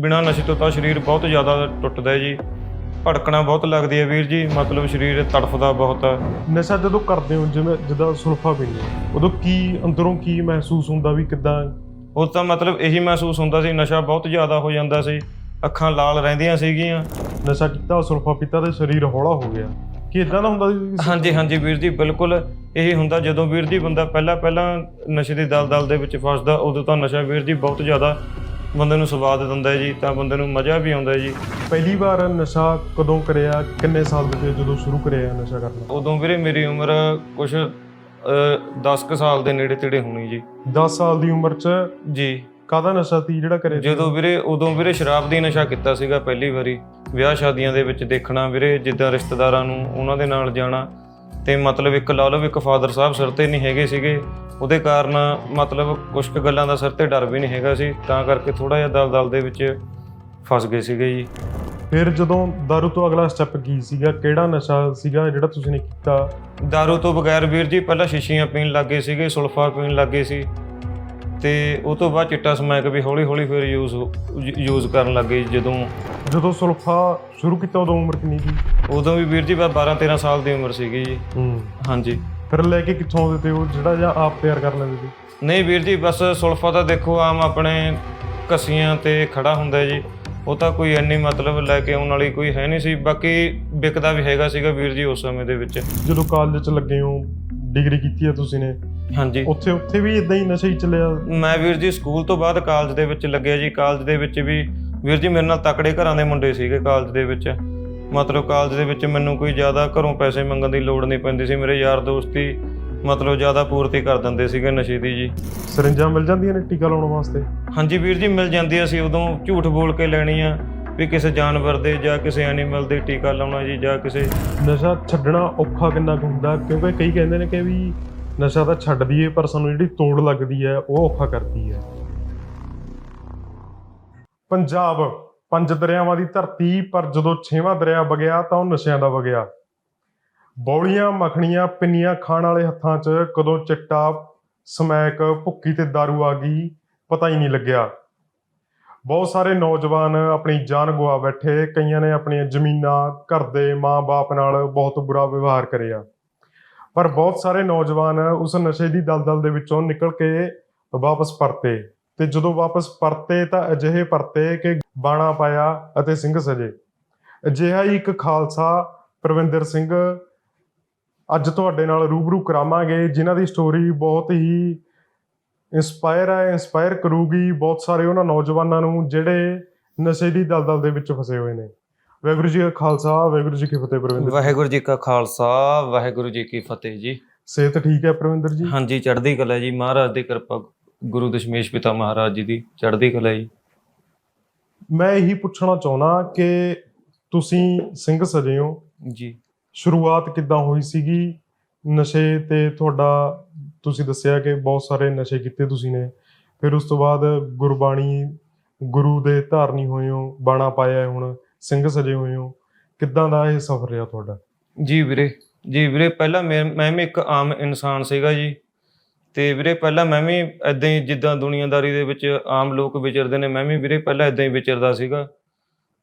ਬਿਨਾਂ ਨਸ਼ੇ ਤੋਂ ਤਾਂ ਸਰੀਰ ਬਹੁਤ ਜ਼ਿਆਦਾ ਟੁੱਟਦਾ ਹੈ ਜੀ। ਭੜਕਣਾ ਬਹੁਤ ਲੱਗਦੀ ਹੈ ਵੀਰ ਜੀ ਮਤਲਬ ਸਰੀਰ ਤੜਫਦਾ ਬਹੁਤ ਹੈ। ਨਸ਼ਾ ਜਦੋਂ ਕਰਦੇ ਹੋ ਜਿਵੇਂ ਜਿੱਦਾਂ ਸੁਲਫਾ ਪੀਂਦੇ ਹੋ ਉਦੋਂ ਕੀ ਅੰਦਰੋਂ ਕੀ ਮਹਿਸੂਸ ਹੁੰਦਾ ਵੀ ਕਿਦਾਂ? ਉਹ ਤਾਂ ਮਤਲਬ ਇਹੀ ਮਹਿਸੂਸ ਹੁੰਦਾ ਸੀ ਨਸ਼ਾ ਬਹੁਤ ਜ਼ਿਆਦਾ ਹੋ ਜਾਂਦਾ ਸੀ ਅੱਖਾਂ ਲਾਲ ਰਹਿੰਦੀਆਂ ਸੀਗੀਆਂ। ਨਸ਼ਾ ਕੀਤਾ ਸੁਲਫਾ ਪੀਤਾ ਤੇ ਸਰੀਰ ਹੌਲਾ ਹੋ ਗਿਆ। ਕੀ ਇਦਾਂ ਦਾ ਹੁੰਦਾ ਸੀ? ਹਾਂਜੀ ਹਾਂਜੀ ਵੀਰ ਜੀ ਬਿਲਕੁਲ ਇਹੀ ਹੁੰਦਾ ਜਦੋਂ ਵੀਰ ਜੀ ਬੰਦਾ ਪਹਿਲਾਂ ਪਹਿਲਾਂ ਨਸ਼ੇ ਦੀ ਦਲਦਲ ਦੇ ਵਿੱਚ ਫਸਦਾ ਉਦੋਂ ਤਾਂ ਨਸ਼ਾ ਵੀਰ ਜੀ ਬਹੁਤ ਜ਼ਿਆਦਾ ਬੰਦੇ ਨੂੰ ਸਵਾਦ ਦਿੰਦਾ ਹੈ ਜੀ ਤਾਂ ਬੰਦੇ ਨੂੰ ਮਜ਼ਾ ਵੀ ਆਉਂਦਾ ਹੈ ਜੀ। ਪਹਿਲੀ ਵਾਰ ਨਸ਼ਾ ਕਦੋਂ ਕਰਿਆ ਕਿੰਨੇ ਸਾਲ ਦੇ ਜਦੋਂ ਸ਼ੁਰੂ ਕਰਿਆ ਨਸ਼ਾ ਕਰਨਾ? ਉਦੋਂ ਵੀਰੇ ਮੇਰੀ ਉਮਰ ਕੁਝ 10 ਕੁ ਸਾਲ ਦੇ ਨੇੜੇ ਤੇੜੇ ਹੋਣੀ ਜੀ। 10 ਸਾਲ ਦੀ ਉਮਰ 'ਚ ਜੀ। ਕਾਹਦਾ ਨਸ਼ਾ ਸੀ ਜਿਹੜਾ ਕਰੇ? ਜਦੋਂ ਵੀਰੇ ਉਦੋਂ ਵੀਰੇ ਸ਼ਰਾਬ ਦੀ ਨਸ਼ਾ ਕੀਤਾ ਸੀਗਾ ਪਹਿਲੀ ਵਾਰੀ। ਵਿਆਹ ਸ਼ਾਦੀਆਂ ਦੇ ਵਿੱਚ ਦੇਖਣਾ ਵੀਰੇ ਜਿੱਦਾਂ ਰਿਸ਼ਤੇਦਾਰਾਂ ਨੂੰ ਉਹਨਾਂ ਦੇ ਨਾਲ ਜਾਣਾ। ਤੇ ਮਤਲਬ ਇੱਕ ਲਾ ਲਓ ਵੀ ਇੱਕ ਫਾਦਰ ਸਾਹਿਬ ਸਿਰ ਤੇ ਨਹੀਂ ਹੈਗੇ ਸੀਗੇ। ਉਹਦੇ ਕਾਰਨ ਮਤਲਬ ਕੁਝ ਕੁ ਗੱਲਾਂ ਦਾ ਸਿਰ ਤੇ ਡਰ ਵੀ ਨਹੀਂ ਹੈਗਾ ਸੀ ਤਾਂ ਕਰਕੇ ਥੋੜਾ ਜਿਹਾ ਦਲਦਲ ਦੇ ਵਿੱਚ ਫਸ ਗਏ ਸੀਗੇ ਜੀ। ਫਿਰ ਜਦੋਂ ਦਾਰੂ ਤੋਂ ਅਗਲਾ ਸਟੈਪ ਕੀ ਸੀਗਾ? ਕਿਹੜਾ ਨਸ਼ਾ ਸੀਗਾ ਜਿਹੜਾ ਤੁਸੀਂ ਨੇ ਕੀਤਾ? ਦਾਰੂ ਤੋਂ ਬਗੈਰ ਵੀਰ ਜੀ ਪਹਿਲਾਂ ਸ਼ੀਸ਼ੀਆਂ ਪੀਣ ਲੱਗੇ ਸੀਗੇ ਸੁਲਫਾ ਪੀਣ ਲੱਗੇ ਸੀ। ਤੇ ਉਹ ਤੋਂ ਬਾਅਦ ਚਿੱਟਾ ਸਮੈਕ ਵੀ ਹੌਲੀ ਹੌਲੀ ਫਿਰ ਯੂਜ਼ ਯੂਜ਼ ਕਰਨ ਲੱਗੇ ਜਦੋਂ। ਜਦੋਂ ਸੁਲਫਾ ਸ਼ੁਰੂ ਕੀਤਾ ਉਦੋਂ ਉਮਰ ਕਿੰਨੀ ਸੀ? ਉਦੋਂ ਵੀ ਵੀਰ ਜੀ ਬਸ 12 13 ਸਾਲ ਦੀ ਉਮਰ ਸੀਗੀ ਜੀ। ਹੂੰ। ਹਾਂਜੀ। ਫਿਰ ਲੈ ਕੇ ਕਿੱਥੋਂ ਆਉਂਦੇ ਤੇ ਉਹ ਜਿਹੜਾ ਜਾਂ ਆਪ ਤਿਆਰ ਕਰ ਲੈਂਦੇ ਸੀ? ਨਹੀਂ ਵੀਰ ਜੀ ਬਸ ਸੁਲਫਾ ਤਾਂ ਦੇਖੋ ਆਮ ਆਪਣੇ ਕਸੀਆਂ ਤੇ ਖੜਾ ਹੁੰਦਾ ਜੀ। ਉਹ ਤਾਂ ਕੋਈ ਇੰਨੀ ਮਤਲਬ ਲੈ ਕੇ ਆਉਣ ਵਾਲੀ ਕੋਈ ਹੈ ਨਹੀਂ ਸੀ। ਬਾਕੀ ਵਿਕਦਾ ਵੀ ਹੈਗਾ ਸੀਗਾ ਵੀਰ ਜੀ ਉਸ ਸਮੇਂ ਦੇ ਵਿੱਚ। ਜਦੋਂ ਕਾਲਜ 'ਚ ਲੱਗੇ ਹੋ ਡਿਗਰੀ ਕੀਤੀ ਹੈ ਤੁਸੀਂ ਨੇ? ਹਾਂਜੀ। ਉੱਥੇ ਉੱਥੇ ਵੀ ਇਦਾਂ ਹੀ ਨਸ਼ਾ ਹੀ ਚੱਲਿਆ? ਮੈਂ ਵੀਰ ਜੀ ਸਕੂਲ ਤੋਂ ਬਾਅਦ ਕਾਲਜ ਦੇ ਵਿੱਚ ਲੱਗਿਆ ਜੀ। ਕਾਲਜ ਦੇ ਵਿੱਚ ਵੀ ਵੀਰ ਜੀ ਮੇਰੇ ਨਾਲ ਤਕੜੇ ਘਰਾਂ ਦੇ ਮੁੰਡੇ ਸੀਗੇ ਕਾਲਜ ਦੇ ਵਿੱਚ। ਮਤਲਬ ਕਾਲਜ ਦੇ ਵਿੱਚ ਮੈਨੂੰ ਕੋਈ ਜ਼ਿਆਦਾ ਘਰੋਂ ਪੈਸੇ ਮੰਗਣ ਦੀ ਲੋੜ ਨਹੀਂ ਪੈਂਦੀ ਸੀ। ਮੇਰੇ ਯਾਰ ਦੋਸਤ ਹੀ ਮਤਲਬ ਜ਼ਿਆਦਾ ਪੂਰਤੀ ਕਰ ਦਿੰਦੇ ਸੀਗੇ ਨਸ਼ੇ ਦੀ ਜੀ। ਸਰਿੰਜਾਂ ਮਿਲ ਜਾਂਦੀਆਂ ਨੇ ਟੀਕਾ ਲਾਉਣ ਵਾਸਤੇ? ਹਾਂਜੀ ਵੀਰ ਜੀ ਮਿਲ ਜਾਂਦੀ ਸੀ। ਉਦੋਂ ਝੂਠ ਬੋਲ ਕੇ ਲੈਣੀ ਆ ਵੀ ਕਿਸੇ ਜਾਨਵਰ ਦੇ ਜਾਂ ਕਿਸੇ ਐਨੀਮਲ ਦੇ ਟੀਕਾ ਲਾਉਣਾ ਜੀ ਜਾਂ ਕਿਸੇ ਨਸ਼ਾ ਛੱਡਣਾ ਔਖਾ ਕਿੰਨਾ ਕੁ ਹੁੰਦਾ ਕਿਉਂਕਿ ਕਈ ਕਹਿੰਦੇ ਨੇ ਕਿ ਵੀ ਨਸ਼ਾ ਤਾਂ ਛੱਡ ਦਈਏ ਪਰ ਸਾਨੂੰ ਜਿਹੜੀ ਤੋੜ ਲੱਗਦੀ ਹੈ ਉਹ ਔਖਾ ਕਰਦੀ ਹੈ। ਪੰਜਾਬ ਪੰਜ ਦਰਿਆਵਾਂ ਦੀ ਧਰਤੀ, ਪਰ ਜਦੋਂ ਛੇਵਾਂ ਦਰਿਆ ਵਗਿਆ ਤਾਂ ਉਹ ਨਸ਼ਿਆਂ ਦਾ ਵਗਿਆ। ਬੌਲੀਆਂ, ਮੱਖਣੀਆਂ, ਪਿੰਨੀਆਂ ਖਾਣ ਵਾਲੇ ਹੱਥਾਂ 'ਚ ਕਦੋਂ ਚਿੱਟਾ, ਸਮੈਕ, ਭੁੱਕੀ ਤੇ दारू ਆ ਗਈ, ਪਤਾ ਹੀ ਨਹੀਂ ਲੱਗਿਆ। ਬਹੁਤ ਸਾਰੇ ਨੌਜਵਾਨ ਆਪਣੀ ਜਾਨ ਗਵਾ ਬੈਠੇ, ਕਈਆਂ ਨੇ ਆਪਣੀਆਂ ਜ਼ਮੀਨਾਂ, ਘਰ ਦੇ ਮਾਂ-ਬਾਪ ਨਾਲ ਬਹੁਤ ਬੁਰਾ ਵਿਵਹਾਰ ਕਰਿਆ। ਪਰ ਬਹੁਤ ਸਾਰੇ ਨੌਜਵਾਨ ਉਸ ਨਸ਼ੇ ਦੀ ਦਲਦਲ ਦੇ ਵਿੱਚੋਂ ਨਿਕਲ ਕੇ ਵਾਪਸ ਪਰਤੇ। ਤੇ ਜਦੋਂ ਵਾਪਸ ਪਰਤੇ ਤਾਂ ਅਜਿਹੇ ਪਰਤੇ ਕਿ ਬਾਣਾ ਪਾਇਆ ਅਤੇ ਸਿੰਘ ਸਜੇ। ਅਜਿਹਾ ਹੀ ਇੱਕ ਖਾਲਸਾ ਪ੍ਰਵਿੰਦਰ ਸਿੰਘ ਅੱਜ ਤੁਹਾਡੇ ਨਾਲ ਰੂਬਰੂ ਕਰਾਵਾਂਗੇ ਜਿਨ੍ਹਾਂ ਦੀ ਸਟੋਰੀ ਬਹੁਤ ਹੀ ਇੰਸਪਾਇਰ ਹੈ ਇੰਸਪਾਇਰ ਕਰੂਗੀ ਬਹੁਤ ਸਾਰੇ ਉਹਨਾਂ ਨੌਜਵਾਨਾਂ ਨੂੰ ਜਿਹੜੇ ਨਸ਼ੇ ਦੀ ਦਲਦਲ ਦੇ ਵਿੱਚ ਫਸੇ ਹੋਏ ਨੇ। ਵਾਹਿਗੁਰੂ ਜੀ ਕਾ ਖਾਲਸਾ ਵਾਹਿਗੁਰੂ ਜੀ ਕੀ ਫਤਿਹ ਪ੍ਰਵਿੰਦਰ ਵਾਹਿਗੁਰੂ ਜੀ ਕਾ ਖਾਲਸਾ ਵਾਹਿਗੁਰੂ ਜੀ ਕੀ ਫਤਿਹ ਜੀ। ਸਿਹਤ ਠੀਕ ਹੈ ਪ੍ਰਵਿੰਦਰ ਜੀ? ਹਾਂਜੀ ਚੜ੍ਹਦੀ ਕਲਾ ਜੀ ਮਹਾਰਾਜ ਦੀ ਕਿਰਪਾ ਗੁਰੂ ਦਸ਼ਮੇਸ਼ ਪਿਤਾ ਮਹਾਰਾਜ ਜੀ ਦੀ ਚੜ੍ਹਦੀ ਕਲਾ ਜੀ। ਮੈਂ ਇਹੀ ਪੁੱਛਣਾ ਚਾਹੁੰਦਾ ਕਿ ਤੁਸੀਂ ਸਿੰਘ ਸਜੇ ਹੋ। ਜੀ। ਸ਼ੁਰੂਆਤ ਕਿੱਦਾਂ ਹੋਈ ਸੀਗੀ? ਨਸ਼ੇ ਤੇ ਤੁਹਾਡਾ ਤੁਸੀਂ ਦੱਸਿਆ ਕਿ ਬਹੁਤ ਸਾਰੇ ਨਸ਼ੇ ਕੀਤੇ ਤੁਸੀਂ ਨੇ। ਫਿਰ ਉਸ ਤੋਂ ਬਾਅਦ ਗੁਰਬਾਣੀ ਗੁਰੂ ਦੇ ਧਾਰਨੀ ਹੋਏ ਹੋ ਬਾਣਾ ਪਾਇਆ ਹੁਣ ਸਿੰਘ ਸਜੇ ਹੋਏ ਹੋ। ਕਿੱਦਾਂ ਦਾ ਇਹ ਸਫ਼ਰ ਰਿਹਾ ਤੁਹਾਡਾ? ਜੀ ਵੀਰੇ ਜੀ ਵੀਰੇ ਪਹਿਲਾਂ ਮੈਂ ਮੈਂ ਇੱਕ ਆਮ ਇਨਸਾਨ ਸੀਗਾ ਜੀ। ਤੇ ਵੀਰੇ ਪਹਿਲਾਂ ਮੈਂ ਵੀ ਐਦਾਂ ਹੀ ਜਿੱਦਾਂ ਦੁਨੀਆਦਾਰੀ ਦੇ ਵਿੱਚ ਆਮ ਲੋਕ ਵਿਚਰਦੇ ਨੇ, ਮੈਂ ਵੀ ਵੀਰੇ ਪਹਿਲਾਂ ਐਦਾਂ ਹੀ ਵਿਚਰਦਾ ਸੀਗਾ।